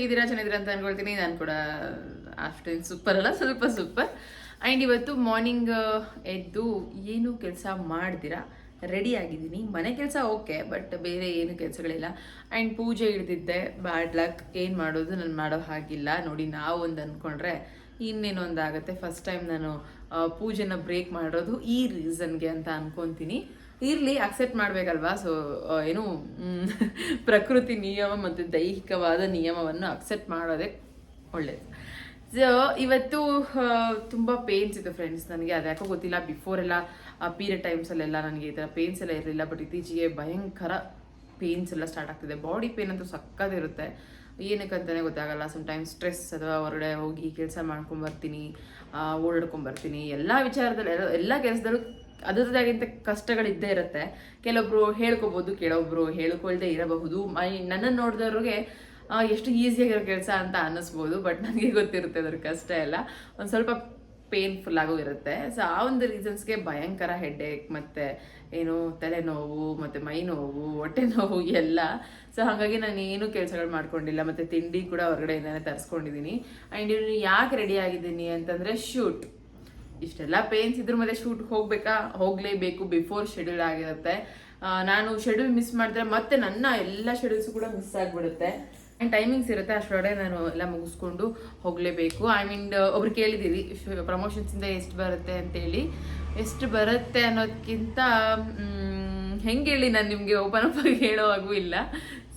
ಹೇಗಿದ್ದೀರಾ ಚೆನ್ನಾಗಿದ್ದೀರಾ ಅಂತ ಅನ್ಕೊಳ್ತೀನಿ. ನಾನು ಕೂಡ ಆಫ್ಟರ್ನೂನ್ ಸೂಪರ್ ಅಲ್ಲ, ಸ್ವಲ್ಪ ಸೂಪರ್ ಆ್ಯಂಡ್ ಇವತ್ತು ಮಾರ್ನಿಂಗ್ ಎದ್ದು ಏನು ಕೆಲಸ ಮಾಡ್ದಿರಾ? ರೆಡಿ ಆಗಿದ್ದೀನಿ. ಮನೆ ಕೆಲಸ ಓಕೆ ಬಟ್ ಬೇರೆ ಏನು ಕೆಲಸಗಳಿಲ್ಲ. ಆ್ಯಂಡ್ ಪೂಜೆ ಹಿಡ್ದಿದ್ದೆ. ಬ್ಯಾಡ್ ಲಕ್ ಏನು ಮಾಡೋದು? ನಾನು ಮಾಡೋ ಹಾಗಿಲ್ಲ. ನೋಡಿ ನಾವು ಒಂದು ಅಂದ್ಕೊಂಡ್ರೆ ಇನ್ನೇನೋ ಒಂದು ಆಗುತ್ತೆ. ಫಸ್ಟ್ ಟೈಮ್ ನಾನು ಪೂಜೆನ ಬ್ರೇಕ್ ಮಾಡೋದು ಈ ರೀಸನ್ಗೆ ಅಂತ ಅನ್ಕೊತೀನಿ. ಇರಲಿ ಅಕ್ಸೆಪ್ಟ್ ಮಾಡಬೇಕಲ್ವಾ? ಸೊ ಏನು ಪ್ರಕೃತಿ ನಿಯಮ ಮತ್ತು ದೈಹಿಕವಾದ ನಿಯಮವನ್ನು ಅಕ್ಸೆಪ್ಟ್ ಮಾಡೋದೇ ಒಳ್ಳೆಯದು ಸೊ ಇವತ್ತು ತುಂಬ ಪೇನ್ಸ್ ಇತ್ತು ಫ್ರೆಂಡ್ಸ್ ನನಗೆ. ಅದ್ಯಾಕೋ ಗೊತ್ತಿಲ್ಲ ಬಿಫೋರ್ ಎಲ್ಲ ಪೀರಿಯಡ್ ಟೈಮ್ಸಲ್ಲೆಲ್ಲ ನನಗೆ ಈ ಥರ ಪೇನ್ಸ್ ಎಲ್ಲ ಇರಲಿಲ್ಲ ಬಟ್ ಇತ್ತೀಚೆಗೆ ಭಯಂಕರ ಪೇನ್ಸ್ ಎಲ್ಲ ಸ್ಟಾರ್ಟ್ ಆಗ್ತಿದೆ. ಬಾಡಿ ಪೇನ್ ಅಂತೂ ಸಕ್ಕತ್ತಿರುತ್ತೆ ಏನಕ್ಕಂತಲೇ ಗೊತ್ತಾಗಲ್ಲ ಟೈಮ್ ಸ್ಟ್ರೆಸ್ ಅಥವಾ ಹೊರಗಡೆ ಹೋಗಿ ಕೆಲಸ ಮಾಡ್ಕೊಂಡ್ಬರ್ತೀನಿ ಓಡಾಡ್ಕೊಂಬರ್ತೀನಿ ಎಲ್ಲ ವಿಚಾರದಲ್ಲಿ ಎಲ್ಲ ಕೆಲಸದಲ್ಲೂ ಅದರದಾಗಿಂತ ಕಷ್ಟಗಳಿದ್ದೇ ಇರುತ್ತೆ. ಕೆಲವೊಬ್ರು ಹೇಳ್ಕೊಬೋದು, ಕೆಲವೊಬ್ರು ಹೇಳ್ಕೊಳ್ದೆ ಇರಬಹುದು. ಮೈ, ನನ್ನನ್ನು ನೋಡಿದವ್ರಿಗೆ ಎಷ್ಟು ಈಸಿಯಾಗಿರೋ ಕೆಲಸ ಅಂತ ಅನ್ನಿಸ್ಬೋದು, ಬಟ್ ನನಗೆ ಗೊತ್ತಿರುತ್ತೆ ಅದ್ರ ಕಷ್ಟ ಎಲ್ಲ. ಒಂದು ಸ್ವಲ್ಪ ಪೇನ್ಫುಲ್ ಆಗೋ ಇರುತ್ತೆ. ಸೊ ಆ ಒಂದು ರೀಸನ್ಸ್ಗೆ ಭಯಂಕರ ಹೆಡ್ ಏಕ್ ಮತ್ತು ಏನು ತಲೆನೋವು, ಮತ್ತು ಮೈ ನೋವು, ಹೊಟ್ಟೆ ನೋವು ಎಲ್ಲ. ಸೊ ಹಾಗಾಗಿ ನಾನು ಏನು ಕೆಲಸಗಳು ಮಾಡ್ಕೊಂಡಿಲ್ಲ. ಮತ್ತು ತಿಂಡಿ ಕೂಡ ಹೊರಗಡೆಯಿಂದನೇ ತರಿಸ್ಕೊಂಡಿದ್ದೀನಿ ಆ್ಯಂಡ್ ಇನ್ನು ಯಾಕೆ ರೆಡಿ ಆಗಿದ್ದೀನಿ ಅಂತಂದರೆ ಶೂಟ್ ಇಷ್ಟೆಲ್ಲ ಪೇನ್ಸ್ ಇದ್ರ ಮತ್ತೆ ಶೂಟ್ ಹೋಗ್ಬೇಕಾ? ಹೋಗ್ಲೇಬೇಕು ಬಿಫೋರ್ ಶೆಡ್ಯೂಲ್ ಆಗಿರುತ್ತೆ. ನಾನು ಶೆಡ್ಯೂಲ್ ಮಿಸ್ ಮಾಡಿದ್ರೆ ಮತ್ತೆ ನನ್ನ ಎಲ್ಲ ಶೆಡ್ಯೂಲ್ಸ್ ಕೂಡ ಮಿಸ್ ಆಗಿಬಿಡುತ್ತೆ. ಆ್ಯಂಡ್ ಟೈಮಿಂಗ್ಸ್ ಇರುತ್ತೆ ಅಷ್ಟರೊಳಗೆ ನಾನು ಎಲ್ಲ ಮುಗಿಸ್ಕೊಂಡು ಹೋಗಲೇಬೇಕು. ಐ ಮೀನ್ ಒಬ್ರು ಕೇಳಿದ್ದೀರಿ ಪ್ರಮೋಷನ್ಸಿಂದ ಎಷ್ಟು ಬರುತ್ತೆ ಅಂತೇಳಿ. ಎಷ್ಟು ಬರುತ್ತೆ ಅನ್ನೋದಕ್ಕಿಂತ ಹೆಂಗೆ ಹೇಳಿ ನಾನು ನಿಮಗೆ ಓಪನ್ ಅಪ್ ಆಗಿ ಹೇಳೋ ಹಾಗೂ ಇಲ್ಲ.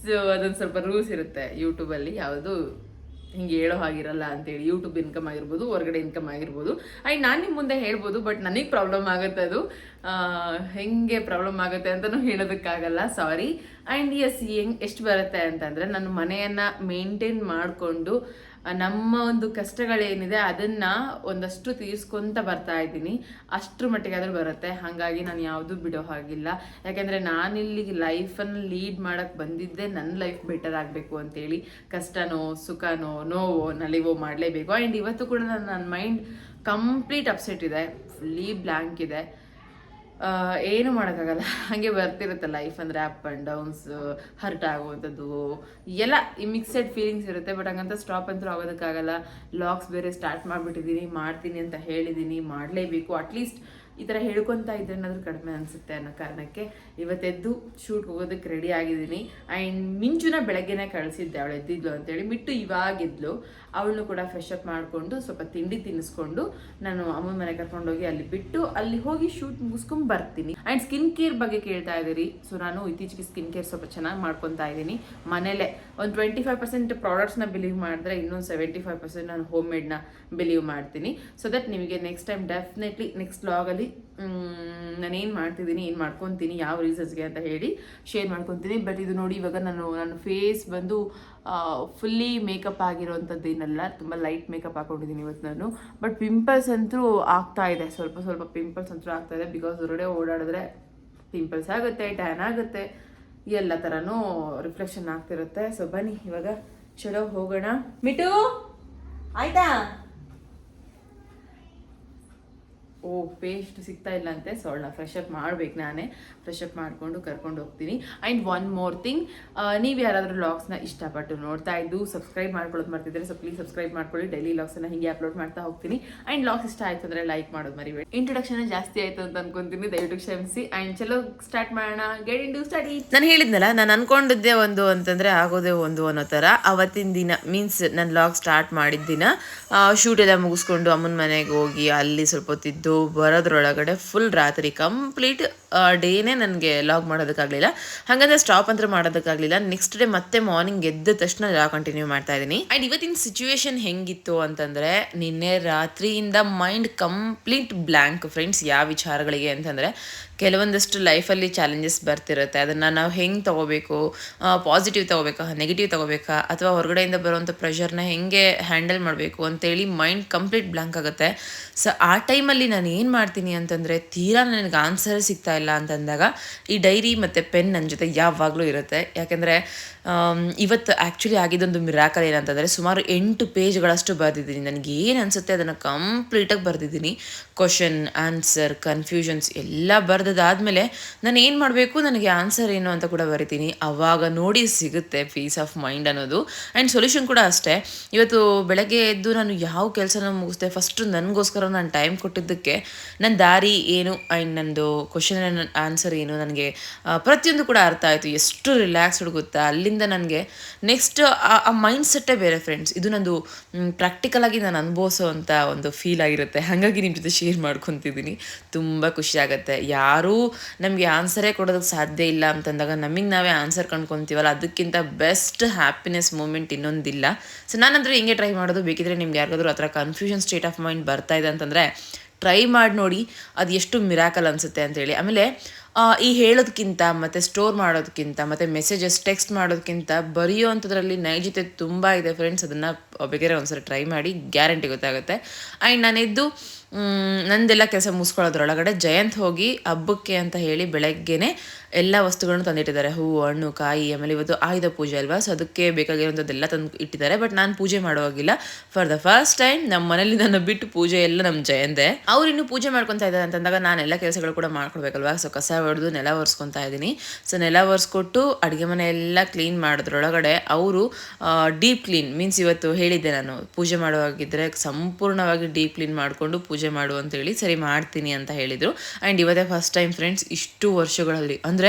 ಸೊ ಅದೊಂದು ಸ್ವಲ್ಪ ರೂಲ್ಸ್ ಇರುತ್ತೆ ಯೂಟ್ಯೂಬಲ್ಲಿ ಯಾವುದು ಹಿಂಗೆ ಹೇಳೋ ಹಾಗಿರಲ್ಲ ಅಂತೇಳಿ. ಯೂಟ್ಯೂಬ್ ಇನ್ಕಮ್ ಆಗಿರ್ಬೋದು, ಹೊರಗಡೆ ಇನ್ಕಮ್ ಆಗಿರ್ಬೋದು. ಆ್ಯಂಡ್ ನಾನು ನಿಮ್ಮ ಮುಂದೆ ಹೇಳ್ಬೋದು ಬಟ್ ನನಗೆ ಪ್ರಾಬ್ಲಮ್ ಆಗುತ್ತೆ ಅದು. ಹೆಂಗೆ ಪ್ರಾಬ್ಲಮ್ ಆಗುತ್ತೆ ಅಂತಲೂ ಹೇಳೋದಕ್ಕಾಗಲ್ಲ ಸಾರಿ ಆ್ಯಂಡ್ ಎಸ್ ಹೆಂಗ್, ಎಷ್ಟು ಬರುತ್ತೆ ಅಂತಂದರೆ ನಾನು ಮನೆಯನ್ನು ಮೇಂಟೈನ್ ಮಾಡಿಕೊಂಡು ನಮ್ಮ ಒಂದು ಕಷ್ಟಗಳೇನಿದೆ ಅದನ್ನು ಒಂದಷ್ಟು ತೀರಿಸ್ಕೊಂತ ಬರ್ತಾ ಇದ್ದೀನಿ. ಅಷ್ಟ್ರ ಮಟ್ಟಿಗೆ ಆದರೂ ಬರುತ್ತೆ. ಹಾಗಾಗಿ ನಾನು ಯಾವುದೂ ಬಿಡೋ ಹಾಗಿಲ್ಲ. ಯಾಕೆಂದರೆ ನಾನಿಲ್ಲಿ ಲೈಫನ್ನು ಲೀಡ್ ಮಾಡೋಕ್ಕೆ ಬಂದಿದ್ದೆ ನನ್ನ ಲೈಫ್ ಬೆಟರ್ ಆಗಬೇಕು ಅಂತೇಳಿ ಕಷ್ಟನೋ, ಸುಖನೋ, ನೋವೋ, ನಲಿವೋ ಮಾಡಲೇಬೇಕು. ಆ್ಯಂಡ್ ಇವತ್ತು ಕೂಡ ನನ್ನ ನನ್ನ ಮೈಂಡ್ ಕಂಪ್ಲೀಟ್ ಅಪ್ಸೆಟ್ ಇದೆ. ಫುಲ್ಲಿ ಬ್ಲ್ಯಾಂಕ್ ಇದೆ. ಏನು ಮಾಡೋಕ್ಕಾಗಲ್ಲ. ಹಾಗೆ ಬರ್ತಿರುತ್ತೆ ಲೈಫ್ ಅಂದರೆ ಅಪ್ ಆ್ಯಂಡ್ ಡೌನ್ಸ್ ಹರ್ಟ್ ಆಗುವಂಥದ್ದು, ಎಲ್ಲ ಈ ಮಿಕ್ಸೆಡ್ ಫೀಲಿಂಗ್ಸ್ ಇರುತ್ತೆ. ಬಟ್ ಹಂಗಂತ ಸ್ಟಾಪ್ ಅಂತೂ ಆಗೋದಕ್ಕಾಗಲ್ಲ. ಲಾಕ್ಸ್ ಬೇರೆ ಸ್ಟಾರ್ಟ್ ಮಾಡಿಬಿಟ್ಟಿದ್ದೀನಿ ಮಾಡ್ತೀನಿ ಅಂತ ಹೇಳಿದ್ದೀನಿ ಮಾಡಲೇಬೇಕು. ಅಟ್ಲೀಸ್ಟ್ ಈ ಥರ ಹೇಳ್ಕೊತಾ ಇದ್ದೆ ಅನ್ನೋದು ಕಡಿಮೆ ಅನಿಸುತ್ತೆ ಅನ್ನೋ ಕಾರಣಕ್ಕೆ ಇವತ್ತೆದ್ದು ಶೂಟ್ ಹೋಗೋದಕ್ಕೆ ರೆಡಿ ಆಗಿದ್ದೀನಿ. ಆ್ಯಂಡ್ ಮಿಂಚುನ ಬೆಳಗ್ಗೆನೇ ಕಳಿಸಿದ್ದೆ ಅವಳು ಎದ್ದಿದ್ಲು ಅಂತೇಳಿ. ಬಿಟ್ಟು ಇವಾಗಿದ್ಲು ಅವಳನ್ನು ಕೂಡ ಫ್ರೆಶ್ ಅಪ್ ಮಾಡಿಕೊಂಡು ಸ್ವಲ್ಪ ತಿಂಡಿ ತಿನ್ನಿಸ್ಕೊಂಡು ನಾನು ಅಮ್ಮನ ಮನೆ ಕರ್ಕೊಂಡೋಗಿ ಅಲ್ಲಿ ಬಿಟ್ಟು ಅಲ್ಲಿ ಹೋಗಿ ಶೂಟ್ ಮುಗಿಸ್ಕೊಂಡು ಬರ್ತೀನಿ. ಆ್ಯಂಡ್ ಸ್ಕಿನ್ ಕೇರ್ ಬಗ್ಗೆ ಕೇಳ್ತಾ ಇದ್ದೀರಿ. ಸೊ ನಾನು ಇತ್ತೀಚೆಗೆ ಸ್ಕಿನ್ ಕೇರ್ ಸ್ವಲ್ಪ ಚೆನ್ನಾಗಿ ಮಾಡ್ಕೊತಾ ಇದ್ದೀನಿ. ಮನೇಲೆ ಒಂದು ಟ್ವೆಂಟಿ ಫೈವ್ ಪರ್ಸೆಂಟ್ ಪ್ರಾಡಕ್ಟ್ಸ್ನ ಬಿಲೀವ್ ಮಾಡಿದ್ರೆ ಇನ್ನೊಂದು ಸೆವೆಂಟಿ ಫೈವ್ ಪರ್ಸೆಂಟ್ ನಾನು ಹೋಮ್ ಮೇಡ್ನ ಬಿಲೀವ್ ಮಾಡ್ತೀನಿ. ಸೊ ದಟ್ ನಿಮಗೆ ನೆಕ್ಸ್ಟ್ ಟೈಮ್ ಡೆಫಿನೆಟ್ಲಿ ನೆಕ್ಸ್ಟ್ ಲಾಗಲ್ಲಿ ನಾನೇನು ಮಾಡ್ತಿದ್ದೀನಿ, ಏನು ಮಾಡ್ಕೊತೀನಿ, ಯಾವ ರೀಸನ್ಸ್ಗೆ ಅಂತ ಹೇಳಿ ಶೇರ್ ಮಾಡ್ಕೊತೀನಿ. ಬಟ್ ಇದು ನೋಡಿ ಇವಾಗ ನಾನು, ನನ್ನ ಫೇಸ್ ಬಂದು ಫುಲ್ಲಿ ಮೇಕಪ್ ಆಗಿರೋವಂಥದ್ದು ಏನಲ್ಲ, ತುಂಬ ಲೈಟ್ ಮೇಕಪ್ ಹಾಕೊಂಡಿದ್ದೀನಿ ಇವತ್ತು ನಾನು. ಬಟ್ ಪಿಂಪಲ್ಸ್ ಅಂತೂ ಆಗ್ತಾ ಇದೆ. ಸ್ವಲ್ಪ ಸ್ವಲ್ಪ ಪಿಂಪಲ್ಸ್ ಅಂತೂ ಆಗ್ತಾ ಇದೆ. ಬಿಕಾಸ್ ಹೊರಗಡೆ ಓಡಾಡಿದ್ರೆ ಪಿಂಪಲ್ಸ್ ಆಗುತ್ತೆ ಟ್ಯಾನ್ ಆಗುತ್ತೆ. ಎಲ್ಲ ಥರನೂ ರಿಫ್ಲೆಕ್ಷನ್ ಆಗ್ತಿರುತ್ತೆ. ಸೊ ಬನ್ನಿ, ಇವಾಗ ಚಲೋ ಹೋಗೋಣ. ಮಿಟು, ಆಯ್ತಾ? ಓ ಪೇಸ್ಟ್ ಸಿಗ್ತಾ ಇಲ್ಲ ಅಂತೆ. ಸೊ ಅವಳನ್ನ ಫ್ರೆಶ್ ಅಪ್ ಮಾಡ್ಬೇಕು ನಾನೇ. ಫ್ರೆಶ್ ಅಪ್ ಮಾಡಿಕೊಂಡು ಕರ್ಕೊಂಡು ಹೋಗ್ತೀನಿ. ಆ್ಯಂಡ್ ಒನ್ ಮೋರ್ ಥಿಂಗ್ ನೀವು ಯಾರಾದರೂ ಲಾಗ್ಸ್ನ ಇಷ್ಟಪಟ್ಟು ನೋಡ್ತಾ ಇದ್ದು ಸಬ್ಸ್ಕ್ರೈಬ್ ಮಾಡ್ಕೊಳ್ಳೋದು ಮಾಡ್ತಿದ್ರೆ ಸೊ ಪ್ಲೀಸ್ ಸಬ್ಸ್ಕ್ರೈಬ್ ಮಾಡ್ಕೊಳ್ಳಿ. ಡೈಲಿ ಲಾಗ್ಸನ್ನು ಹೀಗೆ ಅಪ್ಲೋಡ್ ಮಾಡ್ತಾ ಹೋಗ್ತೀನಿ. ಆ್ಯಂಡ್ ಲಾಗ್ಸ್ ಇಷ್ಟ ಆಯ್ತು ಅಂದರೆ ಲೈಕ್ ಮಾಡೋದು ಮರಿಬೇಡಿ. ಇಂಟ್ರೊಡಕ್ಷನ್ ಜಾಸ್ತಿ ಆಯಿತು ಅಂತ ಅನ್ಕೊಂತೀನಿ. ದಯವಿಟ್ಟು ಕ್ಷಮಿಸಿ. ಆ್ಯಂಡ್ ಚಲೋ ಸ್ಟಾರ್ಟ್ ಮಾಡೋಣ. ಗೆಟ್ ಇನ್ ಟು ಸ್ಟಡಿ ನಾನು ಹೇಳಿದ್ನಲ್ಲ, ನಾನು ಅನ್ಕೊಂಡಿದ್ದೆ ಒಂದು ಅಂತಂದರೆ ಆಗೋದೇ ಒಂದು ಅನ್ನೋ ಥರ. ಅವತ್ತಿನ ದಿನ ಮೀನ್ಸ್ ನಾನು ಲಾಗ್ ಸ್ಟಾರ್ಟ್ ಮಾಡಿದ ದಿನ ಶೂಟ್ ಎಲ್ಲ ಮುಗಿಸ್ಕೊಂಡು ಅಮ್ಮನ ಮನೆಗೆ ಹೋಗಿ, ಅಲ್ಲಿ ಸ್ವಲ್ಪ ಹೊತ್ತಿದ್ದು ಬರೋದ್ರೊಳಗಡೆ ಫುಲ್ ರಾತ್ರಿ ಕಂಪ್ಲೀಟ್ ಡೇನೇ ನನಗೆ ಲಾಗ್ ಮಾಡೋದಕ್ಕಾಗಲಿಲ್ಲ. ಹಾಗಂದ್ರೆ ಸ್ಟಾಪ್ ಅಂತ ಮಾಡೋದಕ್ಕಾಗಲಿಲ್ಲ. ನೆಕ್ಸ್ಟ್ ಡೇ ಮತ್ತೆ ಮಾರ್ನಿಂಗ್ ಎದ್ದ ತಕ್ಷಣ ಲಾಗ್ ಕಂಟಿನ್ಯೂ ಮಾಡ್ತಾ ಇದ್ದೀನಿ. ಆ್ಯಂಡ್ ಇವತ್ತಿನ ಸಿಚುವೇಶನ್ ಹೆಂಗಿತ್ತು ಅಂತಂದರೆ, ನಿನ್ನೆ ರಾತ್ರಿಯಿಂದ ಮೈಂಡ್ ಕಂಪ್ಲೀಟ್ ಬ್ಲ್ಯಾಂಕ್ ಫ್ರೆಂಡ್ಸ್ ಯಾವ ವಿಚಾರಗಳಿಗೆ ಅಂತಂದರೆ, ಕೆಲವೊಂದಷ್ಟು ಲೈಫಲ್ಲಿ ಚಾಲೆಂಜಸ್ ಬರ್ತಿರುತ್ತೆ. ಅದನ್ನು ನಾವು ಹೆಂಗೆ ತೊಗೋಬೇಕು? ಪಾಸಿಟಿವ್ ತೊಗೋಬೇಕಾ? ನೆಗೆಟಿವ್ ತೊಗೋಬೇಕಾ? ಅಥವಾ ಹೊರಗಡೆಯಿಂದ ಬರುವಂಥ ಪ್ರೆಷರ್ನ ಹೆಂಗೆ ಹ್ಯಾಂಡಲ್ ಮಾಡಬೇಕು ಅಂತೇಳಿ ಮೈಂಡ್ ಕಂಪ್ಲೀಟ್ ಬ್ಲ್ಯಾಂಕ್ ಆಗುತ್ತೆ. ಸೊ ಆ ಟೈಮಲ್ಲಿ ನಾನು ಏನು ಮಾಡ್ತೀನಿ ಅಂತಂದರೆ, ತೀರಾ ನನಗೆ ಆನ್ಸರ್ ಸಿಗ್ತಾ ಅಂತಂದಾಗ ಈ ಡೈರಿ ಮತ್ತು ಪೆನ್ ನನ್ನ ಜೊತೆ ಯಾವಾಗಲೂ ಇರುತ್ತೆ. ಯಾಕೆಂದರೆ ಇವತ್ತು ಆ್ಯಕ್ಚುಲಿ ಆಗಿದ್ದೊಂದು ಮಿರಾಕಲ್ ಏನಂತಂದರೆ ಸುಮಾರು ಎಂಟು ಪೇಜ್ಗಳಷ್ಟು ಬರೆದಿದ್ದೀನಿ. ನನಗೆ ಏನು ಅನಿಸುತ್ತೆ ಅದನ್ನು ಕಂಪ್ಲೀಟಾಗಿ ಬರೆದಿದ್ದೀನಿ. ಕ್ವಶನ್ ಆನ್ಸರ್ ಕನ್ಫ್ಯೂಷನ್ಸ್ ಎಲ್ಲ ಬರೆದಾದ್ಮೇಲೆ ನಾನು ಏನು ಮಾಡಬೇಕು? ನನಗೆ ಆನ್ಸರ್ ಏನು ಅಂತ ಕೂಡ ಬರಿತೀನಿ. ಆವಾಗ ನೋಡಿ ಸಿಗುತ್ತೆ ಪೀಸ್ ಆಫ್ ಮೈಂಡ್ ಅನ್ನೋದು. ಆ್ಯಂಡ್ ಸೊಲ್ಯೂಷನ್ ಕೂಡ ಅಷ್ಟೇ. ಇವತ್ತು ಬೆಳಗ್ಗೆ ಎದ್ದು ನಾನು ಯಾವ ಕೆಲಸನ ಮುಗಿಸ್ದೆ ಫಸ್ಟು ನನಗೋಸ್ಕರ ನಾನು ಟೈಮ್ ಕೊಟ್ಟಿದ್ದಕ್ಕೆ ನನ್ನ ದಾರಿ ಏನು? ಆ್ಯಂಡ್ ನಂದು ಕ್ವಶನ್ ಆನ್ಸರ್ ಏನು? ನನಗೆ ಪ್ರತಿಯೊಂದು ಕೂಡ ಅರ್ಥ ಆಯಿತು. ಎಷ್ಟು ರಿಲ್ಯಾಕ್ಸ್ ಗೊತ್ತಾ ಅಲ್ಲಿಂದ ನನಗೆ ನೆಕ್ಸ್ಟ್ ಆ ಮೈಂಡ್ ಸೆಟ್ಟೇ ಬೇರೆ ಫ್ರೆಂಡ್ಸ್ ಇದು ನಂದು ಪ್ರಾಕ್ಟಿಕಲ್ ಆಗಿ ನಾನು ಅನುಭವಿಸೋವಂಥ ಒಂದು ಫೀಲ್ ಆಗಿರುತ್ತೆ. ಹಾಗಾಗಿ ನಿಮ್ಮ ಜೊತೆ ಶೇರ್ ಮಾಡ್ಕೊತಿದ್ದೀನಿ. ತುಂಬ ಖುಷಿ ಆಗುತ್ತೆ. ಯಾರೂ ನಮಗೆ ಆನ್ಸರೇ ಕೊಡೋದಕ್ಕೆ ಸಾಧ್ಯ ಇಲ್ಲ ಅಂತಂದಾಗ ನಮಗೆ ನಾವೇ ಆನ್ಸರ್ ಕಂಡ್ಕೊತೀವಲ್ಲ, ಅದಕ್ಕಿಂತ ಬೆಸ್ಟ್ ಹ್ಯಾಪಿನೆಸ್ ಮೂಮೆಂಟ್ ಇನ್ನೊಂದಿಲ್ಲ. ಸೊ ನಾನಂದ್ರೆ ಹಿಂಗೆ ಟ್ರೈ ಮಾಡೋದು. ಬೇಕಿದ್ರೆ ನಿಮ್ಗೆ ಯಾರಿಗಾದ್ರೂ ಆ ಥರ ಕನ್ಫ್ಯೂಷನ್ ಸ್ಟೇಟ್ ಆಫ್ ಮೈಂಡ್ ಬರ್ತಾ ಇದೆ ಅಂತಂದರೆ ಟ್ರೈ ಮಾಡಿ ನೋಡಿ, ಅದು ಎಷ್ಟು ಮಿರಾಕಲ್ ಅನಿಸುತ್ತೆ ಅಂತೇಳಿ ಆಮೇಲೆ ಈ ಹೇಳೋದಕ್ಕಿಂತ ಮತ್ತು ಸ್ಟೋರ್ ಮಾಡೋದಕ್ಕಿಂತ ಮತ್ತು ಮೆಸೇಜಸ್ ಟೆಕ್ಸ್ಟ್ ಮಾಡೋದಕ್ಕಿಂತ ಬರೆಯೋ ಅಂಥದ್ರಲ್ಲಿ ನೈಜತೆ ತುಂಬ ಇದೆ ಫ್ರೆಂಡ್ಸ್ ಅದನ್ನು ಬೇಕಾದ್ರೆ ಒಂದ್ಸರಿ ಟ್ರೈ ಮಾಡಿ ಗ್ಯಾರಂಟಿ ಗೊತ್ತಾಗುತ್ತೆ. ಆ್ಯಂಡ್ ನಾನಿದ್ದು ನಂದೆಲ್ಲ ಕೆಲಸ ಮುಗಿಸ್ಕೊಳ್ಳೋದ್ರೊಳಗಡೆ ಜಯಂತ್ ಹೋಗಿ ಹಬ್ಬಕ್ಕೆ ಅಂತ ಹೇಳಿ ಬೆಳಗ್ಗೆನೆ ಎಲ್ಲ ವಸ್ತುಗಳನ್ನು ತಂದಿಟ್ಟಿದ್ದಾರೆ. ಹೂವು ಹಣ್ಣು, ಕಾಯಿ, ಆಮೇಲೆ ಇವತ್ತು ಆಯುಧ ಪೂಜೆ ಅಲ್ವಾ? ಸೊ ಅದಕ್ಕೆ ಬೇಕಾಗಿರೋಂಥದ್ದೆಲ್ಲ ತಂದು ಇಟ್ಟಿದ್ದಾರೆ. ಬಟ್ ನಾನು ಪೂಜೆ ಮಾಡುವಾಗಿಲ್ಲ. ಫಾರ್ ದ ಫಸ್ಟ್ ಟೈಮ್ ನಮ್ಮ ಮನೇಲಿ ನನ್ನ ಬಿಟ್ಟು ಪೂಜೆ ಎಲ್ಲ ನಮ್ಮ ಜಯಂತೆ. ಅವ್ರು ಇನ್ನು ಪೂಜೆ ಮಾಡ್ಕೊತಾ ಇದ್ದಾರೆ ಅಂತಂದಾಗ ನಾನು ಎಲ್ಲ ಕೆಲಸಗಳು ಕೂಡ ಮಾಡ್ಕೊಡ್ಬೇಕಲ್ವಾ ಸೊ ಕಸ ಹೊಡೆದು ನೆಲ ಒರೆಸ್ಕೊತಾ ಇದ್ದೀನಿ. ಸೊ ನೆಲ ಒರೆಸ್ಕೊಟ್ಟು ಅಡುಗೆ ಮನೆ ಎಲ್ಲ ಕ್ಲೀನ್ ಮಾಡೋದ್ರೊಳಗಡೆ ಅವರು ಡೀಪ್ ಕ್ಲೀನ್ ಮೀನ್ಸ್ ಇವತ್ತು ಹೇಳಿದ್ದೆ ನಾನು. ಪೂಜೆ ಮಾಡುವಾಗಿದ್ದರೆ ಸಂಪೂರ್ಣವಾಗಿ ಡೀಪ್ ಕ್ಲೀನ್ ಮಾಡಿಕೊಂಡು ಪೂಜೆ ಮಾಡು ಅಂತೇಳಿ ಸರಿ ಮಾಡ್ತೀನಿ ಅಂತ ಹೇಳಿದರು. ಆ್ಯಂಡ್ ಇವತ್ತೇ ಫಸ್ಟ್ ಟೈಮ್ ಫ್ರೆಂಡ್ಸ್ ಇಷ್ಟು ವರ್ಷಗಳಲ್ಲಿ, ಅಂದರೆ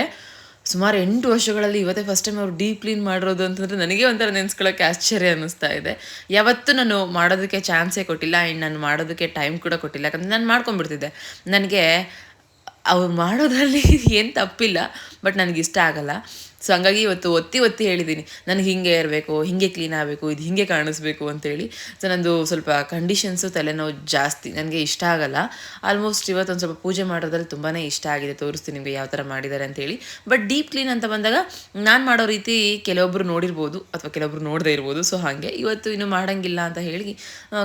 ಸುಮಾರು ಎಂಟು ವರ್ಷಗಳಲ್ಲಿ ಇವತ್ತೇ ಫಸ್ಟ್ ಟೈಮ್ ಅವರು ಡೀಪ್ ಕ್ಲೀನ್ ಮಾಡಿರೋದು ಅಂತಂದರೆ ನನಗೆ ಒಂಥರ ನೆನ್ಸ್ಕೊಳ್ಳೋಕೆ ಆಶ್ಚರ್ಯ ಅನ್ನಿಸ್ತಾ ಇದೆ. ಯಾವತ್ತೂ ನಾನು ಮಾಡೋದಕ್ಕೆ ಚಾನ್ಸೇ ಕೊಟ್ಟಿಲ್ಲ ಆ್ಯಂಡ್ ನಾನು ಮಾಡೋದಕ್ಕೆ ಟೈಮ್ ಕೂಡ ಕೊಟ್ಟಿಲ್ಲ. ಯಾಕಂದರೆ ನಾನು ಮಾಡ್ಕೊಂಡ್ಬಿಡ್ತಿದ್ದೆ. ನನಗೆ ಅವ್ರು ಮಾಡೋದ್ರಲ್ಲಿ ಏನು ತಪ್ಪಿಲ್ಲ ಬಟ್ ನನಗಿಷ್ಟ ಆಗಲ್ಲ. ಸೊ ಹಂಗಾಗಿ ಇವತ್ತು ಒತ್ತಿ ಒತ್ತಿ ಹೇಳಿದ್ದೀನಿ ನನಗೆ ಹಿಂಗೆ ಇರಬೇಕು, ಹಿಂಗೆ ಕ್ಲೀನ್ ಆಗಬೇಕು, ಇದು ಹಿಂಗೆ ಕಾಣಿಸ್ಬೇಕು ಅಂತೇಳಿ. ಸೊ ನಂದು ಸ್ವಲ್ಪ ಕಂಡೀಷನ್ಸು ತಲೆನೋವು ಜಾಸ್ತಿ. ನನಗೆ ಇಷ್ಟ ಆಗಲ್ಲ. ಆಲ್ಮೋಸ್ಟ್ ಇವತ್ತೊಂದು ಸ್ವಲ್ಪ ಪೂಜೆ ಮಾಡೋದ್ರಲ್ಲಿ ತುಂಬಾ ಇಷ್ಟ ಆಗಿದೆ. ತೋರಿಸ್ತೀನಿ ನಿಮಗೆ ಯಾವ ಥರ ಮಾಡಿದ್ದಾರೆ ಅಂತೇಳಿ. ಬಟ್ ಡೀಪ್ ಕ್ಲೀನ್ ಅಂತ ಬಂದಾಗ ನಾನು ಮಾಡೋ ರೀತಿ ಕೆಲವೊಬ್ಬರು ನೋಡಿರ್ಬೋದು ಅಥವಾ ಕೆಲವೊಬ್ರು ನೋಡದೇ ಇರ್ಬೋದು. ಸೊ ಹಾಗೆ. ಇವತ್ತು ಇನ್ನು ಮಾಡೋಂಗಿಲ್ಲ ಅಂತ ಹೇಳಿ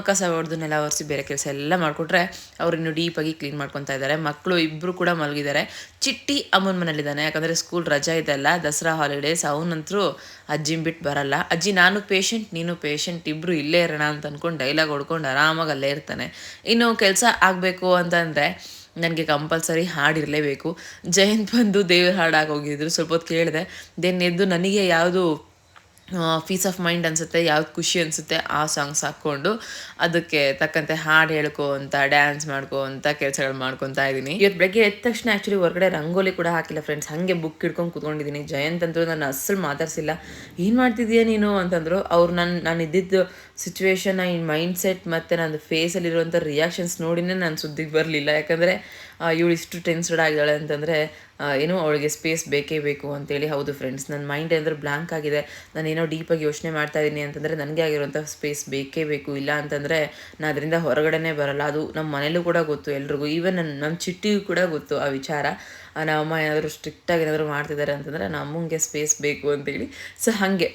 ಕಸ ಹೊಡೆದು ನೆಲ ಒರೆಸಿ ಬೇರೆ ಕೆಲಸ ಎಲ್ಲ ಮಾಡಿಕೊಟ್ರೆ ಅವ್ರು ಇನ್ನು ಡೀಪಾಗಿ ಕ್ಲೀನ್ ಮಾಡ್ಕೊತಾ ಇದ್ದಾರೆ. ಮಕ್ಕಳು ಇಬ್ಬರು ಕೂಡ ಮಲಗಿದ್ದಾರೆ. ಚಿಟ್ಟಿ ಅಮ್ಮನ ಮನೇಲಿದ್ದಾನೆ. ಯಾಕಂದರೆ ಸ್ಕೂಲ್ ರಜಾ ಇದೆಲ್ಲ ದಸರಾ ಹಾಲಿಡೇಸ್ ಅವನಂತರೂ ಅಜ್ಜಿನ ಬಿಟ್ಟು ಬರಲ್ಲ. ಅಜ್ಜಿ, ನಾನು ಪೇಷಂಟ್ ನೀನು ಪೇಷಂಟ್ ಇಬ್ಬರು ಇಲ್ಲೇ ಇರೋಣ ಅಂತ ಅಂದ್ಕೊಂಡು ಡೈಲಾಗ್ ಹೊಡ್ಕೊಂಡು ಆರಾಮಾಗಿ ಅಲ್ಲೇ ಇರ್ತಾನೆ. ಇನ್ನು ಕೆಲಸ ಆಗಬೇಕು ಅಂತಂದರೆ ನನಗೆ ಕಂಪಲ್ಸರಿ ಹಾಡಿರಲೇಬೇಕು. ಜಯಂತ್ ಬಂದು ದೇವ್ರ ಹಾಡಾಗಿ ಹೋಗಿದ್ರು ಸ್ವಲ್ಪ ಹೊತ್ತು ಕೇಳಿದೆ. ದೆನ್ ಎದ್ದು ನನಗೆ ಯಾವುದು ಪೀಸ್ ಆಫ್ ಮೈಂಡ್ ಅನಿಸುತ್ತೆ, ಯಾವ್ದು ಖುಷಿ ಅನಿಸುತ್ತೆ, ಆ ಸಾಂಗ್ಸ್ ಹಾಕ್ಕೊಂಡು ಅದಕ್ಕೆ ತಕ್ಕಂತೆ ಹಾಡು ಹೇಳ್ಕೊಂತ ಡ್ಯಾನ್ಸ್ ಮಾಡ್ಕೊಂತ, ಕೆಲಸಗಳು ಮಾಡ್ಕೊತಾ ಇದ್ದೀನಿ ಇವತ್ತು ಬೆಳಗ್ಗೆ ಎದ್ದ ತಕ್ಷಣ ಆ್ಯಕ್ಚುಲಿ ಹೊರಗಡೆ ರಂಗೋಲಿ ಕೂಡ ಹಾಕಿಲ್ಲ ಫ್ರೆಂಡ್ಸ್ ಹಾಗೆ ಬುಕ್ ಹಿಡ್ಕೊಂಡು ಕೂತ್ಕೊಂಡಿದ್ದೀನಿ ಜಯಂತ್ ಅಂತೂ ನಾನು ಅಸಲು ಮಾತಾಡ್ಸಿಲ್ಲ. ಏನು ಮಾಡ್ತಿದ್ದೀಯ ನೀನು? ಅಂತಂದರು. ಅವ್ರು ನಾನು ನಾನು ಇದ್ದಿದ್ದು ಸಿಚುವೇಶನ್ ಇನ್ ಮೈಂಡ್ ಸೆಟ್ ಮತ್ತು ನನ್ನ ಫೇಸಲ್ಲಿರುವಂಥ ರಿಯಾಕ್ಷನ್ಸ್ ನೋಡಿನೇ ನಾನು ಸುದ್ದಿಗೆ ಬರಲಿಲ್ಲ. ಯಾಕಂದರೆ ಇವಳು ಇಷ್ಟು ಟೆನ್ಸ್ಡ್ ಆಗಿದ್ದಾಳೆ ಅಂತಂದರೆ ಏನು ಅವಳಿಗೆ ಸ್ಪೇಸ್ ಬೇಕೇ ಬೇಕು ಅಂತೇಳಿ. ಹೌದು ಫ್ರೆಂಡ್ಸ್ ನನ್ನ ಮೈಂಡ್ ಅಂದರೆ ಬ್ಲ್ಯಾಂಕ್ ಆಗಿದೆ. ನಾನು ಏನೋ ಡೀಪಾಗಿ ಯೋಚನೆ ಮಾಡ್ತಾ ಇದ್ದೀನಿ ಅಂತಂದರೆ ನನಗೆ ಆಗಿರುವಂಥ ಸ್ಪೇಸ್ ಬೇಕೇ ಬೇಕು. ಇಲ್ಲ ಅಂತಂದರೆ ನಾನು ಅದರಿಂದ ಹೊರಗಡೆನೇ ಬರಲ್ಲ. ಅದು ನಮ್ಮ ಮನೇಲೂ ಕೂಡ ಗೊತ್ತು, ಎಲ್ರಿಗೂ. ಈವನ್ ನನ್ನ ನಮ್ಮ ಚಿಟ್ಟಿಗೂ ಕೂಡ ಗೊತ್ತು ಆ ವಿಚಾರ. ನಮ್ಮಮ್ಮ ಏನಾದರೂ ಸ್ಟ್ರಿಕ್ಟಾಗಿ ಏನಾದರೂ ಮಾಡ್ತಿದ್ದಾರೆ ಅಂತಂದರೆ ನಮ್ಮಂಗೆ ಸ್ಪೇಸ್ ಬೇಕು ಅಂತೇಳಿ. ಸೊ ಹಾಗೆ.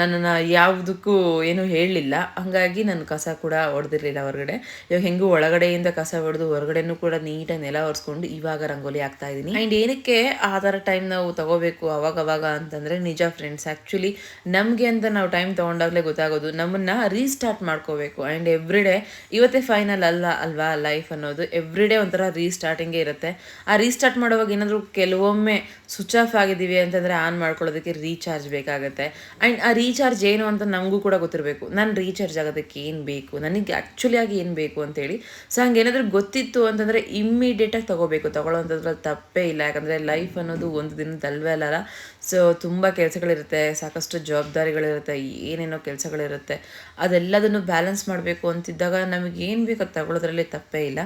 ನನ್ನನ್ನು ಯಾವುದಕ್ಕೂ ಏನೂ ಹೇಳಲಿಲ್ಲ. ಹಾಗಾಗಿ ನಾನು ಕಸ ಕೂಡ ಹೊಡೆದಿರಲಿಲ್ಲ ಹೊರಗಡೆ. ಇವಾಗ ಹೆಂಗೂ ಒಳಗಡೆಯಿಂದ ಕಸ ಹೊಡೆದು ಹೊರಗಡೆನೂ ಕೂಡ ನೀಟಾಗಿ ನೆಲ ಒರೆಸ್ಕೊಂಡು ಇವಾಗ ರಂಗೋಲಿ ಆಗ್ತಾ ಇದ್ದೀನಿ ಆ್ಯಂಡ್ ಏನಕ್ಕೆ ಆ ಥರ ಟೈಮ್ ನಾವು ತಗೋಬೇಕು ಅವಾಗ ಅವಾಗ ಅಂತಂದರೆ ನಿಜ ಫ್ರೆಂಡ್ಸ್ ಆ್ಯಕ್ಚುಲಿ ನಮಗೆ ಅಂತ ನಾವು ಟೈಮ್ ತೊಗೊಂಡಾಗಲೇ ಗೊತ್ತಾಗೋದು. ನಮ್ಮನ್ನು ರೀಸ್ಟಾರ್ಟ್ ಮಾಡ್ಕೋಬೇಕು. ಆ್ಯಂಡ್ ಎವ್ರಿ ಡೇ ಇವತ್ತೇ ಫೈನಲ್ ಅಲ್ಲ ಅಲ್ವಾ ಲೈಫ್ ಅನ್ನೋದು? ಎವ್ರಿ ಡೇ ಒಂಥರ ರೀಸ್ಟಾರ್ಟಿಂಗೇ ಇರುತ್ತೆ. ಆ ರೀಸ್ಟಾರ್ಟ್ ಮಾಡುವಾಗ ಏನಾದರೂ ಕೆಲವೊಮ್ಮೆ ಸ್ವಿಚ್ ಆಫ್ ಆಗಿದ್ದೀವಿ ಅಂತಂದರೆ ಆನ್ ಮಾಡ್ಕೊಳ್ಳೋದಕ್ಕೆ ರೀಚಾರ್ಜ್ ಬೇಕಾಗುತ್ತೆ. ಆ್ಯಂಡ್ ಆ ರೀಚಾರ್ಜ್ ಏನು ಅಂತ ನಮಗೂ ಕೂಡ ಗೊತ್ತಿರಬೇಕು. ನಾನು ಆಗೋದಕ್ಕೆ ಏನು ಬೇಕು? ನನಗೆ ಆ್ಯಕ್ಚುಲಿ ಆಗಿ ಏನು ಬೇಕು ಅಂತೇಳಿ ಸೊ ಹಂಗೆ ಏನಾದರೂ ಗೊತ್ತಿತ್ತು ಅಂತಂದರೆ ಇಮ್ಮಿಡಿಯೇಟಾಗಿ ತೊಗೋಬೇಕು. ತೊಗೊಳ್ಳೋವಂಥದ್ರಲ್ಲಿ ತಪ್ಪೇ ಇಲ್ಲ. ಯಾಕಂದರೆ ಲೈಫ್ ಅನ್ನೋದು ಒಂದು ದಿನದಲ್ವೇ ಅಲ್ಲ ಸೊ ತುಂಬ ಕೆಲಸಗಳಿರುತ್ತೆ. ಸಾಕಷ್ಟು ಜವಾಬ್ದಾರಿಗಳಿರುತ್ತೆ. ಏನೇನೋ ಕೆಲಸಗಳಿರುತ್ತೆ. ಅದೆಲ್ಲದನ್ನು ಬ್ಯಾಲೆನ್ಸ್ ಮಾಡಬೇಕು ಅಂತಿದ್ದಾಗ ನಮಗೆ ಏನು ಬೇಕು ಅದು ತಗೊಳ್ಳೋದ್ರಲ್ಲಿ ತಪ್ಪೇ ಇಲ್ಲ.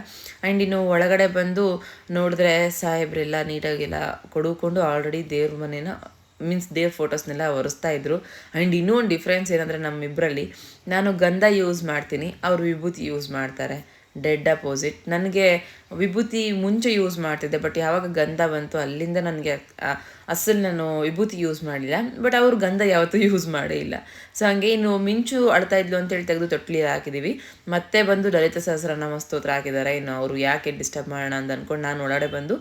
ಆ್ಯಂಡ್ ಇನ್ನು ಒಳಗಡೆ ಬಂದು ನೋಡಿದ್ರೆ ಸಾಹೇಬ್ರೆಲ್ಲ ನೀಟಾಗಿಲ್ಲ ಕೊಡುಕೊಂಡು ಆಲ್ರೆಡಿ ದೇವ್ರ ಮನೇನ ಮೀನ್ಸ್ ದೇವ್ರ ಫೋಟೋಸ್ನೆಲ್ಲ ಒರೆಸ್ತಾ ಇದ್ರು. ಆ್ಯಂಡ್ ಇನ್ನೂ ಒಂದು ಡಿಫ್ರೆನ್ಸ್ ಏನಂದರೆ ನಮ್ಮಿಬ್ಬರಲ್ಲಿ ನಾನು ಗಂಧ ಯೂಸ್ ಮಾಡ್ತೀನಿ, ಅವರು ವಿಭೂತಿ ಯೂಸ್ ಮಾಡ್ತಾರೆ. ಡೆಡ್ ಅಪೋಸಿಟ್ ನನಗೆ ವಿಭೂತಿ ಮುಂಚೆ ಯೂಸ್ ಮಾಡ್ತಿದ್ದೆ ಬಟ್ ಯಾವಾಗ ಗಂಧ ಬಂತು ಅಲ್ಲಿಂದ ನನಗೆ ಅಸಲು ನಾನು ವಿಭೂತಿ ಯೂಸ್ ಮಾಡಿಲ್ಲ. ಬಟ್ ಅವರು ಗಂಧ ಯಾವತ್ತೂ ಯೂಸ್ ಮಾಡೇ ಇಲ್ಲ. ಸೊ ಹಂಗೆ ಇನ್ನು ಮಿಂಚು ಅಳ್ತಾ ಇದ್ಲು ಅಂತೇಳಿ ತೆಗೆದು ತೊಟ್ಲಿ ಹಾಕಿದ್ದೀವಿ ಮತ್ತೆ ಬಂದು ಲಲಿತ ಸಹಸ್ರನಾಮ ಸ್ತೋತ್ರ ಹಾಕಿದ್ದಾರೆ. ಇನ್ನು ಅವರು ಯಾಕೆ ಡಿಸ್ಟರ್ಬ್ ಮಾಡೋಣ ಅಂತ ಅಂದ್ಕೊಂಡು ನಾನು ಒಳಗಡೆ ಬಂದು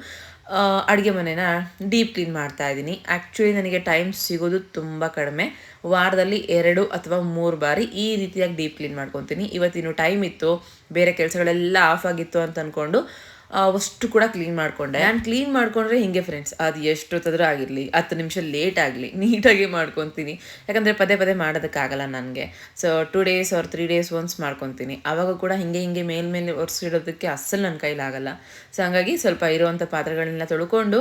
ಅಡುಗೆ ಮನೆನ ಡೀಪ್ ಕ್ಲೀನ್ ಮಾಡ್ತಾ ಇದ್ದೀನಿ. ಆ್ಯಕ್ಚುಲಿ ನನಗೆ ಟೈಮ್ ಸಿಗೋದು ತುಂಬ ಕಡಿಮೆ. ವಾರದಲ್ಲಿ ಎರಡು ಅಥವಾ ಮೂರು ಬಾರಿ ಈ ರೀತಿಯಾಗಿ ಡೀಪ್ ಕ್ಲೀನ್ ಮಾಡ್ಕೊತೀನಿ. ಇವತ್ತಿನ ಟೈಮ್ ಇತ್ತು, ಬೇರೆ ಕೆಲಸಗಳೆಲ್ಲ ಆಫ್ ಆಗಿತ್ತು ಅಂತ ಅಂದ್ಕೊಂಡು ಅಷ್ಟು ಕೂಡ ಕ್ಲೀನ್ ಮಾಡ್ಕೊಂಡೆ. ನಾನು ಕ್ಲೀನ್ ಮಾಡ್ಕೊಂಡ್ರೆ ಹಿಂಗೆ ಫ್ರೆಂಡ್ಸ್ ಅದು ಎಷ್ಟೊತ್ತಾದ್ರೂ ಆಗಿರಲಿ, ಹತ್ತು ನಿಮಿಷ ಲೇಟ್ ಆಗಲಿ, ನೀಟಾಗಿ ಮಾಡ್ಕೊತೀನಿ. ಯಾಕಂದರೆ ಪದೇ ಪದೇ ಮಾಡೋದಕ್ಕಾಗಲ್ಲ ನನಗೆ. So two days or three days once ಮಾಡ್ಕೊತೀನಿ. ಆವಾಗ ಕೂಡ ಹಿಂಗೆ ಹಿಂಗೆ ಮೇಲ್ಮೇಲೆ ಒರೆಸಿಡೋದಕ್ಕೆ ಅಸಲು ನನ್ನ ಕೈಲಾಗಲ್ಲ ಸೊ ಹಾಗಾಗಿ ಸ್ವಲ್ಪ ಇರುವಂಥ ಪಾತ್ರೆಗಳನ್ನೆಲ್ಲ ತೊಳ್ಕೊಂಡು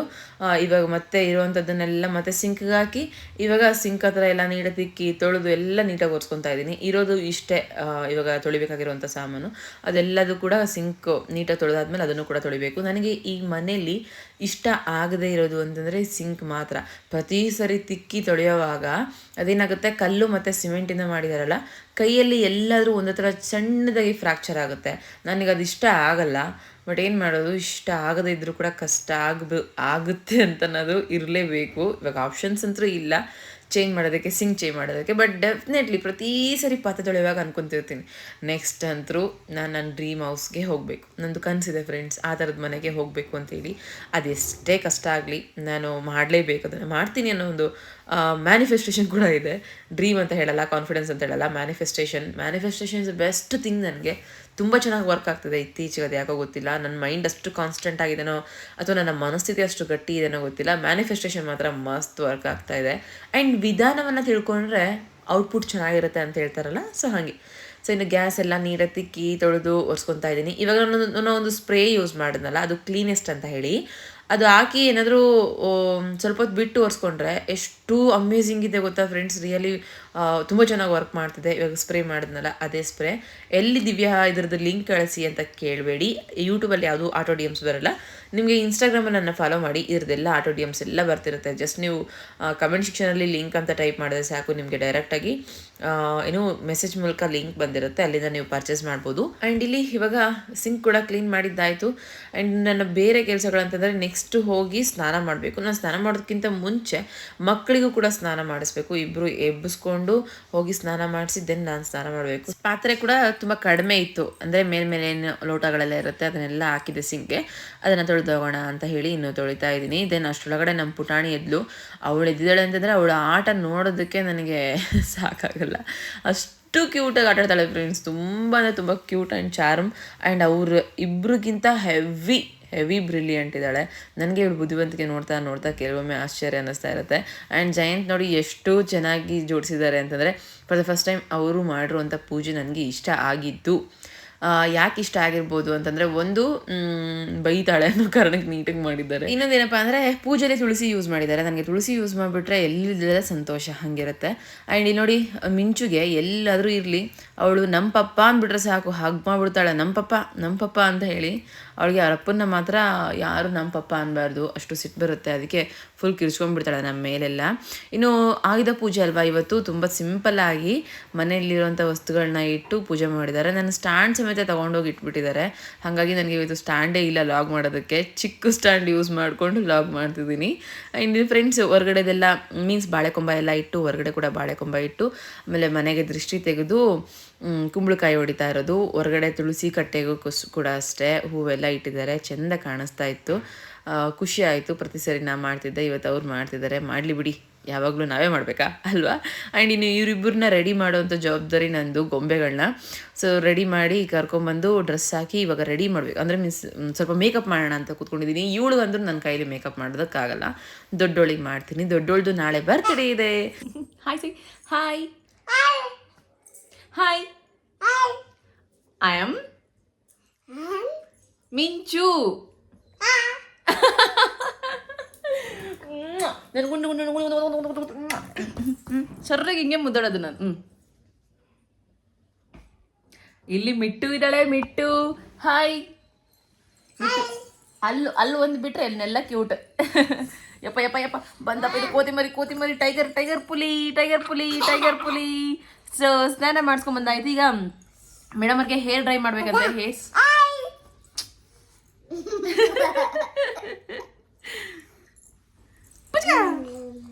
ಇವಾಗ ಮತ್ತೆ ಇರುವಂಥದ್ದನ್ನೆಲ್ಲ ಮತ್ತೆ ಸಿಂಕ್ಗೆ ಹಾಕಿ, ಇವಾಗ ಸಿಂಕ್ ಹತ್ರ ಎಲ್ಲ ನೀಟಾಗಿ ತಿಕ್ಕಿ, ತೊಳೆದು ಎಲ್ಲ ನೀಟಾಗಿ ಒರೆಸ್ಕೊತಾ ಇದ್ದೀನಿ. ಇರೋದು ಇಷ್ಟೇ ಇವಾಗ ತೊಳಿಬೇಕಾಗಿರುವಂಥ ಸಾಮಾನು. ಅದೆಲ್ಲದೂ ಕೂಡ ಸಿಂಕ್ ನೀಟಾಗಿ ತೊಳೆದಾದ್ಮೇಲೆ ಅದನ್ನು ಕೂಡ ತೊಳಿಬೇಕು. ನನಗೆ ಈ ಮನೆಯಲ್ಲಿ ಇಷ್ಟ ಆಗದೇ ಇರೋದು ಅಂತಂದರೆ ಸಿಂಕ್ ಮಾತ್ರ. ಪ್ರತಿ ಸರಿ ತಿಕ್ಕಿ ತೊಳೆಯುವಾಗ ಅದೇನಾಗುತ್ತೆ? ಕಲ್ಲು ಮತ್ತು ಸಿಮೆಂಟಿಂದ ಮಾಡಿದಾರಲ್ಲ, ಕೈಯಲ್ಲಿ ಎಲ್ಲಾದರೂ ಒಂದು ಥರ ಸಣ್ಣದಾಗಿ ಫ್ರ್ಯಾಕ್ಚರ್ ಆಗುತ್ತೆ. ನನಗೆ ಅದು ಇಷ್ಟ ಆಗಲ್ಲ, ಬಟ್ ಏನು ಮಾಡೋದು? ಇಷ್ಟ ಆಗದೇ ಇದ್ರೂ ಕೂಡ ಕಷ್ಟ ಆಗಬೇ, ಆಗುತ್ತೆ ಅಂತ ಅನ್ನೋದು ಇರಲೇಬೇಕು. ಇವಾಗ ಆಪ್ಷನ್ಸ್ ಅಂತೂ ಇಲ್ಲ. ಚೇಂಜ್ ಮಾಡೋದಕ್ಕೆ ಸಿಂಕ್ ಚೇಂಜ್ ಮಾಡೋದಕ್ಕೆ ಬಟ್ ಡೆಫಿನೆಟ್ಲಿ ಪ್ರತಿ ಸರಿ ಪಾತ್ರೆ ತೊಳೆಯುವಾಗ ಅನ್ಕೊತಿರ್ತೀನಿ. ನೆಕ್ಸ್ಟ್ ಅಂತರೂ ನಾನು ನನ್ನ ಡ್ರೀಮ್ ಹೌಸ್ಗೆ ಹೋಗಬೇಕು. ನಂದು ಕನಸಿದೆ ಫ್ರೆಂಡ್ಸ್ ಆ ಥರದ ಮನೆಗೆ ಹೋಗಬೇಕು ಅಂತೇಳಿ ಅದೆಷ್ಟೇ ಕಷ್ಟ ಆಗಲಿ, ನಾನು ಮಾಡಲೇಬೇಕು. ಅದನ್ನು ಮಾಡ್ತೀನಿ ಅನ್ನೋ ಒಂದು ಮ್ಯಾನಿಫೆಸ್ಟೇಷನ್ ಕೂಡ ಇದೆ. ಡ್ರೀಮ್ ಅಂತ ಹೇಳಲ್ಲ ಕಾನ್ಫಿಡೆನ್ಸ್ ಅಂತ ಹೇಳಲ್ಲ manifestation manifestation is best thing ನನಗೆ. ತುಂಬ ಚೆನ್ನಾಗಿ ವರ್ಕ್ ಆಗ್ತಿದೆ ಇತ್ತೀಚೆಗೆ ಅದು ಯಾಕೋ ಗೊತ್ತಿಲ್ಲ. ನನ್ನ ಮೈಂಡ್ ಅಷ್ಟು ಕಾನ್ಸ್ಟೆಂಟ್ ಆಗಿದೆನೋ, ಅಥವಾ ನನ್ನ ಮನಸ್ಥಿತಿ ಅಷ್ಟು ಗಟ್ಟಿ ಇದೆನೋ ಗೊತ್ತಿಲ್ಲ. ಮ್ಯಾನಿಫೆಸ್ಟೇಷನ್ ಮಾತ್ರ ಮಸ್ತ್ ವರ್ಕ್ ಆಗ್ತಾ ಇದೆ. ಆ್ಯಂಡ್ ವಿಧಾನವನ್ನು ತಿಳ್ಕೊಂಡ್ರೆ ಔಟ್ಪುಟ್ ಚೆನ್ನಾಗಿರುತ್ತೆ ಅಂತ ಹೇಳ್ತಾರಲ್ಲ ಸೊ ಹಾಗೆ. ಸೊ ಇನ್ನು ಗ್ಯಾಸ್ ಎಲ್ಲ ನೀರೆ ತಿಕ್ಕಿ ತೊಳೆದು ಒರೆಸ್ಕೊತಾ ಇದ್ದೀನಿ. ಇವಾಗ ನಾನು ನಾನು ಒಂದು ಸ್ಪ್ರೇ ಯೂಸ್ ಮಾಡಿದ್ನಲ್ಲ, ಅದು ಕ್ಲೀನೆಸ್ಟ್ ಅಂತ ಹೇಳಿ. ಅದು ಹಾಕಿ ಏನಾದರೂ ಸ್ವಲ್ಪ ಹೊತ್ತು ಬಿಟ್ಟು ಒರೆಸ್ಕೊಂಡ್ರೆ ಎಷ್ಟು ಅಮೇಝಿಂಗ್ ಇದೆ ಗೊತ್ತಾ ಫ್ರೆಂಡ್ಸ್ ರಿಯಲಿ ತುಂಬ ಚೆನ್ನಾಗಿ ವರ್ಕ್ ಮಾಡ್ತಿದೆ. ಇವಾಗ ಸ್ಪ್ರೇ ಮಾಡಿದ್ನಲ್ಲ, ಅದೇ ಸ್ಪ್ರೇ ಎಲ್ಲಿ ದಿವ್ಯಾ ಇದ್ರದ್ದು ಲಿಂಕ್ ಕಳಿಸಿ ಅಂತ ಕೇಳಬೇಡಿ. ಯೂಟ್ಯೂಬಲ್ಲಿ ಯಾವುದು ಆಟೋ ಡಿ ಎಮ್ಸ್ ಬರಲ್ಲ. ನಿಮಗೆ ಇನ್ಸ್ಟಾಗ್ರಾಮಲ್ಲಿ ನನ್ನ ಫಾಲೋ ಮಾಡಿ. ಇದ್ರದ್ದೆಲ್ಲ ಆಟೋ ಡಿ ಎಮ್ಸ್ ಎಲ್ಲ ಬರ್ತಿರುತ್ತೆ. ಜಸ್ಟ್ ನೀವು ಕಮೆಂಟ್ ಸೆಕ್ಷನಲ್ಲಿ ಲಿಂಕ್ ಅಂತ ಟೈಪ್ ಮಾಡಿದ್ರೆ ಸಾಕು ನಿಮಗೆ ಡೈರೆಕ್ಟಾಗಿ ಏನು ಮೆಸೇಜ್ ಮೂಲಕ ಲಿಂಕ್ ಬಂದಿರುತ್ತೆ. ಅಲ್ಲಿಂದ ನೀವು ಪರ್ಚೇಸ್ ಮಾಡ್ಬೋದು. ಆ್ಯಂಡ್ ಇಲ್ಲಿ ಇವಾಗ ಸಿಂಕ್ ಕೂಡ ಕ್ಲೀನ್ ಮಾಡಿದ್ದಾಯಿತು. ಆ್ಯಂಡ್ ನನ್ನ ಬೇರೆ ಕೆಲಸಗಳಂತಂದರೆ ನೆಕ್ಸ್ಟ್ ಹೋಗಿ ಸ್ನಾನ ಮಾಡಬೇಕು. ನಾನು ಸ್ನಾನ ಮಾಡೋದಕ್ಕಿಂತ ಮುಂಚೆ ಮಕ್ಕಳಿಗೂ ಕೂಡ ಸ್ನಾನ ಮಾಡಿಸ್ಬೇಕು. ಇಬ್ಬರು ಎಬ್ಬಿಸ್ಕೊಂಡು ಹೋಗಿ ಸ್ನಾನ ಮಾಡಿಸಿ ದೆನ್ ನಾನು ಸ್ನಾನ ಮಾಡಬೇಕು. ಪಾತ್ರೆ ಕೂಡ ತುಂಬ ಕಡಿಮೆ ಇತ್ತು. ಅಂದರೆ ಮೇಲ್ಮೇಲೆ ಏನು ಲೋಟಗಳೆಲ್ಲ ಇರುತ್ತೆ, ಅದನ್ನೆಲ್ಲ ಹಾಕಿದೆ ಸಿಂಕ್ಗೆ ಅದನ್ನು ತೊಳೆದೋಗೋಣ ಅಂತ ಹೇಳಿ ಇನ್ನು ತೊಳಿತಾ ಇದ್ದೀನಿ. ದೆನ್ ಅಷ್ಟರೊಳಗಡೆ ನಮ್ಮ ಪುಟಾಣಿ ಎದ್ಲು. ಅವಳು ಎದ್ದಿದ್ದಾಳೆ ಅಂತಂದರೆ ಅವಳ ಆಟ ನೋಡೋದಕ್ಕೆ ನನಗೆ ಸಾಕಾಗಲ್ಲ. ಅಷ್ಟು ಕ್ಯೂಟಾಗಿ ಆಟಾಡ್ತಾಳೆ ಫ್ರೆಂಡ್ಸ್ ತುಂಬ ಅಂದರೆ ತುಂಬ ಕ್ಯೂಟ್ ಆ್ಯಂಡ್ ಚಾರ್ಮ್ ಆ್ಯಂಡ್ ಅವ್ರ ಇಬ್ರಿಗಿಂತ ಹೆವಿ ಹೆವಿ ಬ್ರಿಲಿಯಂಟ್ ಇದ್ದಾಳೆ. ನನಗೆ ಇವಳು ಬುದ್ಧಿವಂತಿಕೆ ನೋಡ್ತಾ ನೋಡ್ತಾ ಕೆಲವೊಮ್ಮೆ ಆಶ್ಚರ್ಯ ಅನ್ನಿಸ್ತಾ ಇರುತ್ತೆ. ಆ್ಯಂಡ್ ಜಯಂತ್ ನೋಡಿ ಎಷ್ಟು ಚೆನ್ನಾಗಿ ಜೋಡಿಸಿದ್ದಾರೆ ಅಂತಂದರೆ ಫಾರ್ ದ ಫಸ್ಟ್ ಟೈಮ್ ಅವರು ಮಾಡಿರುವಂಥ ಪೂಜೆ ನನಗೆ ಇಷ್ಟ ಆಗಿದ್ದು. ಯಾಕೆ ಇಷ್ಟ ಆಗಿರ್ಬೋದು ಅಂತಂದರೆ, ಒಂದು ಬೈತಾಳೆ ಅನ್ನೋ ಕಾರಣಕ್ಕೆ ನೀಟಾಗಿ ಮಾಡಿದ್ದಾರೆ. ಇನ್ನೊಂದೇನಪ್ಪ ಅಂದರೆ, ಪೂಜೆಲಿ ತುಳಸಿ ಯೂಸ್ ಮಾಡಿದ್ದಾರೆ. ನನಗೆ ತುಳಸಿ ಯೂಸ್ ಮಾಡಿಬಿಟ್ರೆ ಎಲ್ಲಿಲ್ಲದ ಸಂತೋಷ, ಹಾಗಿರುತ್ತೆ. ಆ್ಯಂಡ್ ಇಲ್ಲಿ ನೋಡಿ, ಮಿಂಚುಗೆ ಎಲ್ಲಾದರೂ ಇರಲಿ, ಅವಳು ನಮ್ಮ ಪಪ್ಪ ಅಂದ್ಬಿಟ್ರೆ ಸಾಕು, ಹಾಗೆ ಮಾಡಿಬಿಡ್ತಾಳೆ ನಮ್ಮ ಪಪ್ಪ ನಮ್ಮ ಪಪ್ಪ ಅಂತ ಹೇಳಿ ಅವಳಿಗೆ ಅವ್ರ ಅಪ್ಪನ್ನ ಮಾತ್ರ ಯಾರು ನಮ್ಮ ಪಪ್ಪ ಅನ್ಬಾರ್ದು, ಅಷ್ಟು ಸಿಟ್ಟು ಬರುತ್ತೆ, ಅದಕ್ಕೆ ಫುಲ್ ಕಿರ್ಚ್ಕೊಂಡ್ಬಿಡ್ತಾಳೆ ನಮ್ಮ ಮೇಲೆಲ್ಲ. ಇನ್ನು ಆಯುಧ ಪೂಜೆ ಅಲ್ವಾ, ಇವತ್ತು ತುಂಬ ಸಿಂಪಲ್ ಆಗಿ ಮನೆಯಲ್ಲಿರುವಂಥ ವಸ್ತುಗಳನ್ನ ಇಟ್ಟು ಪೂಜೆ ಮಾಡಿದ್ದಾರೆ. ನನ್ನ ಸ್ಟ್ಯಾಂಡ್ ಸಮೇತ ತೊಗೊಂಡೋಗಿ ಇಟ್ಬಿಟ್ಟಿದ್ದಾರೆ. ಹಾಗಾಗಿ ನನಗೆ ಇವತ್ತು ಸ್ಟ್ಯಾಂಡೇ ಇಲ್ಲ ಲಾಗ್ ಮಾಡೋದಕ್ಕೆ. ಚಿಕ್ಕ ಸ್ಟ್ಯಾಂಡ್ ಯೂಸ್ ಮಾಡಿಕೊಂಡು ಲಾಗ್ ಮಾಡ್ತಿದ್ದೀನಿ. ಇನ್ನು ಫ್ರೆಂಡ್ಸ್ ಹೊರಗಡೆದೆಲ್ಲ ಮೀನ್ಸ್ ಬಾಳೆಕೊಂಬ ಎಲ್ಲ ಇಟ್ಟು, ಹೊರಗಡೆ ಕೂಡ ಬಾಳೆಕೊಂಬ ಇಟ್ಟು, ಆಮೇಲೆ ಮನೆಗೆ ದೃಷ್ಟಿ ತೆಗೆದು ಕುಂಬಳಕಾಯಿ ಹೊಡಿತಾ ಇರೋದು. ಹೊರಗಡೆ ತುಳಸಿ ಕಟ್ಟೆಗೂ ಕುಸ್ ಕೂಡ ಅಷ್ಟೇ. ಹೂವೆಲ್ಲ ಇಟ್ಟಿದ್ದಾರೆ. ಚೆಂದ ಕಾಣಿಸ್ತಾ ಇತ್ತು. ಖುಷಿ ಆಯಿತು. ಪ್ರತಿ ಸರಿ ನಾ ಮಾಡ್ತಿದ್ದೆ. ಇವತ್ತು ಅವ್ರು ಮಾಡ್ತಿದ್ದಾರೆ. ಮಾಡಲಿ ಬಿಡಿ. ಯಾವಾಗಲೂ ನಾವೇ ಮಾಡಬೇಕಾ? ಅಲ್ವಾ? ಆ್ಯಂಡ್ ಇನ್ನು ಇವರಿಬ್ಬರನ್ನ ರೆಡಿ ಮಾಡೋವಂಥ ಜವಾಬ್ದಾರಿ ನಂದು ಗೊಂಬೆಗಳನ್ನ ಸೊ ರೆಡಿ ಮಾಡಿ ಕರ್ಕೊಂಬಂದು ಡ್ರೆಸ್ ಹಾಕಿ ಇವಾಗ ರೆಡಿ ಮಾಡಬೇಕು. ಅಂದರೆ ಮೀನ್ಸ್ ಸ್ವಲ್ಪ ಮೇಕಪ್ ಮಾಡೋಣ ಅಂತ ಕೂತ್ಕೊಂಡಿದ್ದೀನಿ. ಇವಳು ಅಂದ್ರೂ ನನ್ನ ಕೈಲಿ ಮೇಕಪ್ ಮಾಡೋದಕ್ಕಾಗಲ್ಲ. ದೊಡ್ಡೋಳಿಗೆ ಮಾಡ್ತೀನಿ. ದೊಡ್ಡೋಳ್ದು ನಾಳೆ ಬರ್ತಡೇ ಇದೆ. Hi C hi hi I am Minchu ಸರ್ರಾಗಿ ಹಿಂಗೆ ಮುದ್ದಾಡೋದು ನಾನು ಹ್ಞೂ ಇಲ್ಲಿ ಮಿಟ್ಟು ಇದ್ದಾಳೆ ಮಿಟ್ಟು ಹಾಯ್ ಅಲ್ಲು ಅಲ್ಲು ಒಂದು ಬಿಟ್ರೆ ಎಲ್ಲೆಲ್ಲ ಕ್ಯೂಟ್ ಯಪ್ಪ ಯಪ್ಪ ಯಪ್ಪ ಬಂದಪ್ಪ ಇದು ಕೋತಿಮರಿ ಕೋತಿಮರಿ ಕೋತಿ ಮರಿ ಟೈಗರ್ ಟೈಗರ್ ಪುಲಿ ಟೈಗರ್ ಪುಲಿ ಟೈಗರ್ ಪುಲಿ ಸೊ ಸ್ನಾನ ಮಾಡಿಸ್ಕೊಂಡ್ ಬಂದಾಯ್ತು. ಈಗ ಮೇಡಮ್ ಅವ್ರಿಗೆ ಹೇರ್ ಡ್ರೈ ಮಾಡ್ಬೇಕಂತ. ಹೇರ್ಸ್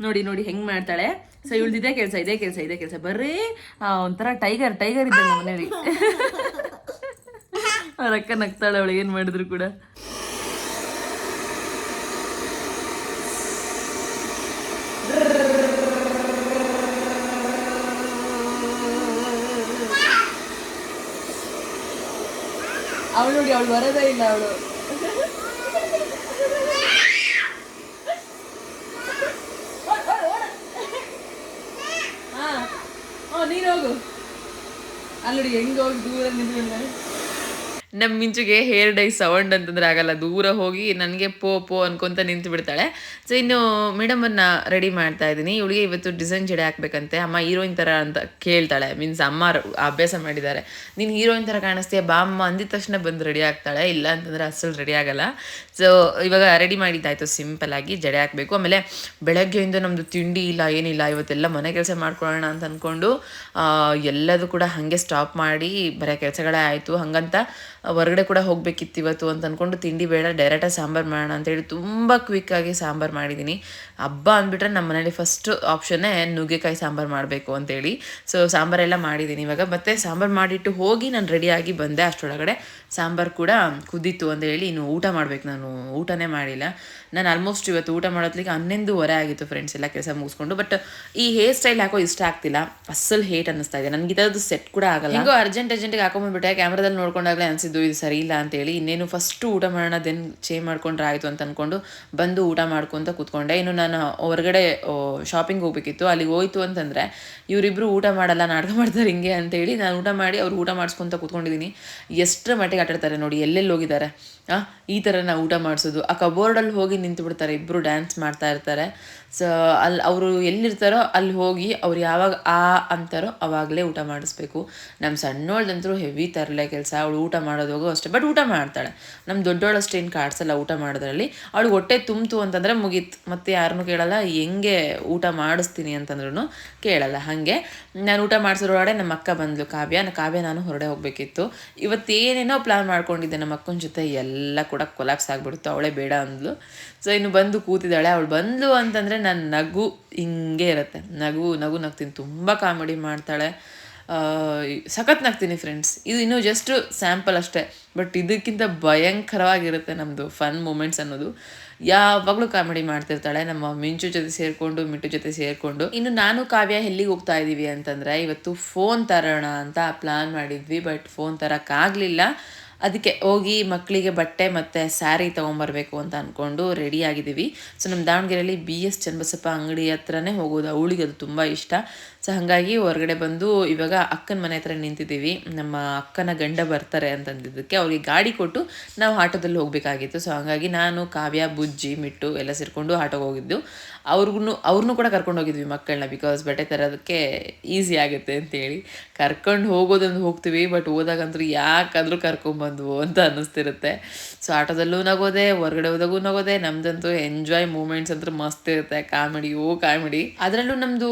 ನೋಡಿ ನೋಡಿ ಹೆಂಗ್ ಮಾಡ್ತಾಳೆ. ಸೊ ಇವಳ್ದು ಇದೇ ಕೆಲಸ ಇದೇ ಕೆಲಸ ಇದೇ ಕೆಲಸ. ಬರ್ರಿ ಒಂಥರ ಟೈಗರ್ ಟೈಗರ್ ಇದ್ದಾಳೆ ಮನೇಲಿ. ಅವ್ರ ಅಕ್ಕ ನಗ್ತಾಳೆ ಅವಳು ಏನ್ ಮಾಡಿದ್ರು ಕೂಡ. ಅವಳು ನೋಡಿ ಅವಳು ಬರೋದೇ ಇಲ್ಲ ಅವಳು. ನೀನು ಹೋಗು. ಅಲ್ಲಿ ಹೆಂಗ್ ಹೋಗಿ ದೂರ ನಿಂತ್ಕೊಂಡೆ? ನಮ್ಮ ಮಿಂಚುಗೆ ಹೇರ್ ಡೈ ಸೌಂಡ್ ಅಂತಂದ್ರೆ ಆಗಲ್ಲ. ದೂರ ಹೋಗಿ ನನಗೆ ಪೋ ಪೋ ಅನ್ಕೊಂತ ನಿಂತು ಬಿಡ್ತಾಳೆ. ಸೊ ಇನ್ನು ಮೇಡಮನ್ನ ರೆಡಿ ಮಾಡ್ತಾ ಇದ್ದೀನಿ. ಇವಳಿಗೆ ಇವತ್ತು ಡಿಸೈನ್ ಜಡೆ ಹಾಕ್ಬೇಕಂತೆ. ಅಮ್ಮ ಹೀರೋಯಿನ್ ಥರ ಅಂತ ಕೇಳ್ತಾಳೆ. ಮೀನ್ಸ್ ಅಮ್ಮ ಅಭ್ಯಾಸ ಮಾಡಿದ್ದಾರೆ. ನೀನು ಹೀರೋಯಿನ್ ಥರ ಕಾಣಿಸ್ತೀಯ? ಬಾ ಅಮ್ಮ. ಅಂದಿದ ತಕ್ಷಣ ಬಂದು ರೆಡಿ ಆಗ್ತಾಳೆ. ಇಲ್ಲ ಅಂತಂದ್ರೆ ಅಸಲು ರೆಡಿ ಆಗಲ್ಲ. ಸೊ ಇವಾಗ ರೆಡಿ ಮಾಡಿದ್ದಾಯ್ತು. ಸಿಂಪಲ್ ಆಗಿ ಜಡೆ ಹಾಕಬೇಕು. ಆಮೇಲೆ ಬೆಳಗ್ಗೆಯಿಂದ ನಮ್ಮದು ತಿಂಡಿ ಇಲ್ಲ, ಏನಿಲ್ಲ. ಇವತ್ತೆಲ್ಲ ಮನೆ ಕೆಲಸ ಮಾಡ್ಕೊಳ್ಳೋಣ ಅಂತ ಅಂದ್ಕೊಂಡು ಎಲ್ಲದೂ ಕೂಡ ಹಾಗೆ ಸ್ಟಾಪ್ ಮಾಡಿ ಬರೀ ಕೆಲಸಗಳೇ ಆಯಿತು. ಹಾಗಂತ ಹೊರಗಡೆ ಕೂಡ ಹೋಗ್ಬೇಕಿತ್ತು ಇವತ್ತು ಅಂತ ಅಂದ್ಕೊಂಡು ತಿಂಡಿ ಬೇಡ ಡೈರೆಕ್ಟಾಗಿ ಸಾಂಬಾರು ಮಾಡೋಣ ಅಂತೇಳಿ ತುಂಬ ಕ್ವಿಕ್ಕಾಗಿ ಸಾಂಬಾರು ಮಾಡಿದ್ದೀನಿ. ಹಬ್ಬ ಅಂದ್ಬಿಟ್ರೆ ನಮ್ಮ ಮನೇಲಿ ಫಸ್ಟ್ ಆಪ್ಷನ್ನೇ ನುಗ್ಗೆಕಾಯಿ ಸಾಂಬಾರು ಮಾಡಬೇಕು ಅಂತೇಳಿ ಸೊ ಸಾಂಬಾರೆಲ್ಲ ಮಾಡಿದ್ದೀನಿ ಇವಾಗ. ಮತ್ತೆ ಸಾಂಬಾರು ಮಾಡಿಟ್ಟು ಹೋಗಿ ನಾನು ರೆಡಿಯಾಗಿ ಬಂದೆ ಅಷ್ಟರೊಳಗಡೆ. ಸಾಂಬಾರು ಕೂಡ ಕುದೀತು ಅಂತ ಹೇಳಿ ಇನ್ನು ಊಟ ಮಾಡಬೇಕು ನಾನು. ಊಟನೇ ಮಾಡಿಲ್ಲ. ನಾನು ಆಲ್ಮೋಸ್ಟ್ ಇವತ್ತು ಊಟ ಮಾಡೋದ್ಲಿಕ್ಕೆ ಹನ್ನೊಂದುವರೆ ಆಗಿತ್ತು ಫ್ರೆಂಡ್ಸ್ ಎಲ್ಲ ಕೆಲಸ ಮುಗಿಸ್ಕೊಂಡು. ಬಟ್ ಈ ಹೇರ್ ಸ್ಟೈಲ್ ಹಾಕೋ ಇಷ್ಟ ಆಗ್ತಿಲ್ಲ. ಅಸಲ್ ಹೇಟ್ ಅನ್ನಿಸ್ತಾ ಇದೆ. ನನಗೆ ಇದರದ್ದು ಸೆಟ್ ಕೂಡ ಆಗಲ್ಲ. ಹೆಂಗೋ ಅರ್ಜೆಂಟ್ ಅರ್ಜೆಂಟಿಗೆ ಹಾಕೊಂಡ್ಬಿಟ್ಟೆ ಕ್ಯಾಮ್ರಾದಲ್ಲಿ ನೋಡ್ಕೊಂಡಾಗಲೇ ಅನಿಸಿದ್ದು, ಇದು ಸರಿ ಇಲ್ಲ ಅಂತೇಳಿ. ಇನ್ನೇನು ಫಸ್ಟ್ ಊಟ ಮಾಡೋಣ ದೆನ್ ಚೇಂಜ್ ಮಾಡ್ಕೊಂಡ್ರೆ ಆಯಿತು ಅಂತ ಅಂದ್ಕೊಂಡು ಬಂದು ಊಟ ಮಾಡ್ಕೊಂತ ಕೂತ್ಕೊಂಡೆ. ಇನ್ನು ನಾನು ಹೊರಗಡೆ ಶಾಪಿಂಗ್ ಹೋಗ್ಬೇಕಿತ್ತು. ಅಲ್ಲಿಗೆ ಹೋಯ್ತು ಅಂತಂದರೆ, ಇವರಿಬ್ರು ಊಟ ಮಾಡಲ್ಲ, ನಾಟಕ ಮಾಡ್ತಾರೆ ಹಿಂಗೆ ಅಂತೇಳಿ ನಾನು ಊಟ ಮಾಡಿ ಅವ್ರು ಊಟ ಮಾಡಿಸ್ಕೊಂತ ಕೂತ್ಕೊಂಡಿದ್ದೀನಿ. ಎಷ್ಟರ ಮಟ್ಟಿಗೆ ಆಟಾಡ್ತಾರೆ ನೋಡಿ, ಎಲ್ಲೆಲ್ಲಿ ಹೋಗಿದ್ದಾರೆ? ಆ, ಈ ಥರ ನಾವು ಊಟ ಮಾಡಿಸೋದು. ಆ ಕಬೋರ್ಡಲ್ಲಿ ಹೋಗಿ ನಿಂತು ಬಿಡ್ತಾರೆ ಇಬ್ಬರು ಡ್ಯಾನ್ಸ್ ಮಾಡ್ತಾ ಇರ್ತಾರೆ. ಸೊ ಅಲ್ಲಿ ಅವರು ಎಲ್ಲಿರ್ತಾರೋ ಅಲ್ಲಿ ಹೋಗಿ ಅವ್ರು ಯಾವಾಗ ಆ ಅಂತಾರೋ ಅವಾಗಲೇ ಊಟ ಮಾಡಿಸ್ಬೇಕು. ನಮ್ಮ ಸಣ್ಣೋಳ್ದಂತರೂ ಹೆವಿ ತರಲೆ ಕೆಲಸ, ಅವಳು ಊಟ ಮಾಡೋದೋಗೋ ಅಷ್ಟೇ ಬಟ್ ಊಟ ಮಾಡ್ತಾಳೆ. ನಮ್ಮ ದೊಡ್ಡೋಳು ಅಷ್ಟೇನು ಕಾಡ್ಸಲ್ಲ ಊಟ ಮಾಡೋದ್ರಲ್ಲಿ. ಅವಳು ಹೊಟ್ಟೆ ತುಂಬಿತು ಅಂತಂದರೆ ಮುಗೀತು. ಮತ್ತೆ ಯಾರನ್ನೂ ಕೇಳಲ್ಲ, ಹೆಂಗೆ ಊಟ ಮಾಡಿಸ್ತೀನಿ ಅಂತಂದ್ರೂ ಕೇಳಲ್ಲ, ಹಾಗೆ. ನಾನು ಊಟ ಮಾಡಿಸೋರೊಳಗಡೆ ನಮ್ಮ ಅಕ್ಕ ಬಂದಳು ಕಾವ್ಯ. ಕಾವ್ಯ ನಾನು ಹೊರಡೆ ಹೋಗಬೇಕಿತ್ತು. ಇವತ್ತೇನೇನೋ ಪ್ಲಾನ್ ಮಾಡ್ಕೊಂಡಿದ್ದೆ ನಮ್ಮ ಅಕ್ಕನ ಜೊತೆ ಎಲ್ಲ ಕೂಡ ಕೊಲಾಪ್ಸ್ ಆಗಿಬಿಡ್ತು, ಅವಳೇ ಬೇಡ ಅಂದ್ಲು. ಸೊ ಇನ್ನು ಬಂದು ಕೂತಿದ್ದಾಳೆ. ಅವಳು ಬಂದಳು ಅಂತಂದರೆ ನನ್ನ ನಗು ಹಿಂಗೆ ಇರುತ್ತೆ. ನಗು ನಗು ನಗ್ತೀನಿ. ತುಂಬ ಕಾಮಿಡಿ ಮಾಡ್ತಾಳೆ. ಸಖತ್ ನಗ್ತೀನಿ ಫ್ರೆಂಡ್ಸ್ ಇದು ಇನ್ನೂ ಜಸ್ಟ್ ಸ್ಯಾಂಪಲ್ ಅಷ್ಟೇ. ಬಟ್ ಇದಕ್ಕಿಂತ ಭಯಂಕರವಾಗಿರುತ್ತೆ ನಮ್ಮದು ಫನ್ ಮೂಮೆಂಟ್ಸ್ ಅನ್ನೋದು. ಯಾವಾಗಲೂ ಕಾಮಿಡಿ ಮಾಡ್ತಿರ್ತಾಳೆ. ನಮ್ಮ ಮಿಂಚು ಜೊತೆ ಸೇರಿಕೊಂಡು, ಮಿಂಟು ಜೊತೆ ಸೇರಿಕೊಂಡು. ಇನ್ನು ನಾನು ಕಾವ್ಯ ಎಲ್ಲಿಗೆ ಹೋಗ್ತಾ ಇದ್ದೀವಿ ಅಂತಂದರೆ, ಇವತ್ತು ಫೋನ್ ತರೋಣ ಅಂತ ಪ್ಲಾನ್ ಮಾಡಿದ್ವಿ. ಬಟ್ ಫೋನ್ ತರೋಕ್ಕಾಗಲಿಲ್ಲ ಅದಕ್ಕೆ ಹೋಗಿ ಮಕ್ಕಳಿಗೆ ಬಟ್ಟೆ ಮತ್ತು ಸ್ಯಾರಿ ತೊಗೊಂಬರ್ಬೇಕು ಅಂತ ಅಂದ್ಕೊಂಡು ರೆಡಿ ಆಗಿದ್ದೀವಿ. ಸೊ ನಮ್ಮ ದಾವಣಗೆರೆಯಲ್ಲಿ ಬಿ ಎಸ್ ಚನ್ನಬಸಪ್ಪ ಅಂಗಡಿ ಹತ್ರನೇ ಹೋಗೋದು, ಅವಳಿಗೆ ಅದು ತುಂಬ ಇಷ್ಟ. ಸೊ ಹಾಗಾಗಿ ಹೊರಗಡೆ ಬಂದು ಇವಾಗ ಅಕ್ಕನ ಮನೆ ಹತ್ರ ನಿಂತಿದ್ದೀವಿ. ನಮ್ಮ ಅಕ್ಕನ ಗಂಡ ಬರ್ತಾರೆ ಅಂತಂದಿದ್ದಕ್ಕೆ ಅವ್ರಿಗೆ ಗಾಡಿ ಕೊಟ್ಟು ನಾವು ಆಟೋದಲ್ಲಿ ಹೋಗಬೇಕಾಗಿತ್ತು. ಸೊ ಹಾಗಾಗಿ ನಾನು, ಕಾವ್ಯ, ಬುಜ್ಜಿ, ಮಿಟ್ಟು ಎಲ್ಲ ಸೇರಿಕೊಂಡು ಆಟೋಗೆ ಹೋಗಿದ್ದು. ಅವ್ರಿಗೂ ಅವ್ರನ್ನೂ ಕೂಡ ಕರ್ಕೊಂಡು ಹೋಗಿದ್ವಿ ಮಕ್ಕಳನ್ನ ಬಿಕಾಸ್ ಬಟ್ಟೆ ತರೋದಕ್ಕೆ ಈಸಿ ಆಗುತ್ತೆ ಅಂತೇಳಿ. ಕರ್ಕೊಂಡು ಹೋಗೋದೊಂದು ಹೋಗ್ತೀವಿ ಬಟ್ ಹೋದಾಗಂತೂ ಯಾಕಾದರೂ ಕರ್ಕೊಂಬಂದ್ವು ಅಂತ ಅನ್ನಿಸ್ತಿರುತ್ತೆ. ಸೊ ಆಟೋದಲ್ಲೂ ನಗೋದೆ, ಹೊರಗಡೆ ಹೋದಾಗೂ ನಗೋದೆ, ನಮ್ದಂತೂ ಎಂಜಾಯ್ ಮೂಮೆಂಟ್ಸ್ ಅಂತೂ ಮಸ್ತ್ ಇರುತ್ತೆ. ಕಾಮಿಡಿ, ಓ ಕಾಮಿಡಿ. ಅದರಲ್ಲೂ ನಮ್ಮದು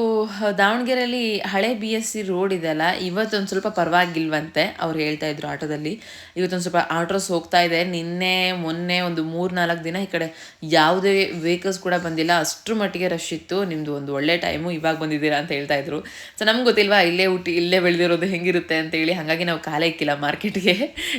ದಾವಣಗೆರೆಯಲ್ಲಿ ಹಳೆ ಬಿ ಎಸ್ ಸಿ ರೋಡ್ ಇದೆಯಲ್ಲ ಇವತ್ತೊಂದು ಸ್ವಲ್ಪ ಪರವಾಗಿಲ್ವಂತೆ ಅವ್ರು ಹೇಳ್ತಾ ಇದ್ರು ಆಟೋದಲ್ಲಿ. ಇವತ್ತೊಂದು ಸ್ವಲ್ಪ ಆಟೋಸ್ ಹೋಗ್ತಾ ಇದೆ. ನಿನ್ನೆ, ಮೊನ್ನೆ ಒಂದು ಮೂರು ನಾಲ್ಕು ದಿನ ಈ ಕಡೆ ಯಾವುದೇ ವೆಹಿಕಲ್ಸ್ ಕೂಡ ಬಂದಿಲ್ಲ. ಅಷ್ಟ್ರ ಮಟ್ಟಿಗೆ ರಶ್ ಇತ್ತು. ನಿಮ್ಮದು ಒಂದು ಒಳ್ಳೆ ಟೈಮು ಇವಾಗ ಬಂದಿದ್ದೀರಾ ಅಂತ ಹೇಳ್ತಾ ಇದ್ರು. ಸೊ ನಮ್ಗೆ ಗೊತ್ತಿಲ್ವಾ, ಇಲ್ಲೇ ಹುಟ್ಟಿ, ಇಲ್ಲೇ ಬೆಳೆದಿರೋದು ಹೆಂಗಿರುತ್ತೆ ಅಂತೇಳಿ. ಹಾಗಾಗಿ ನಾವು ಕಾಲ ಇಕ್ಕಿಲ್ಲ ಮಾರ್ಕೆಟ್ಗೆ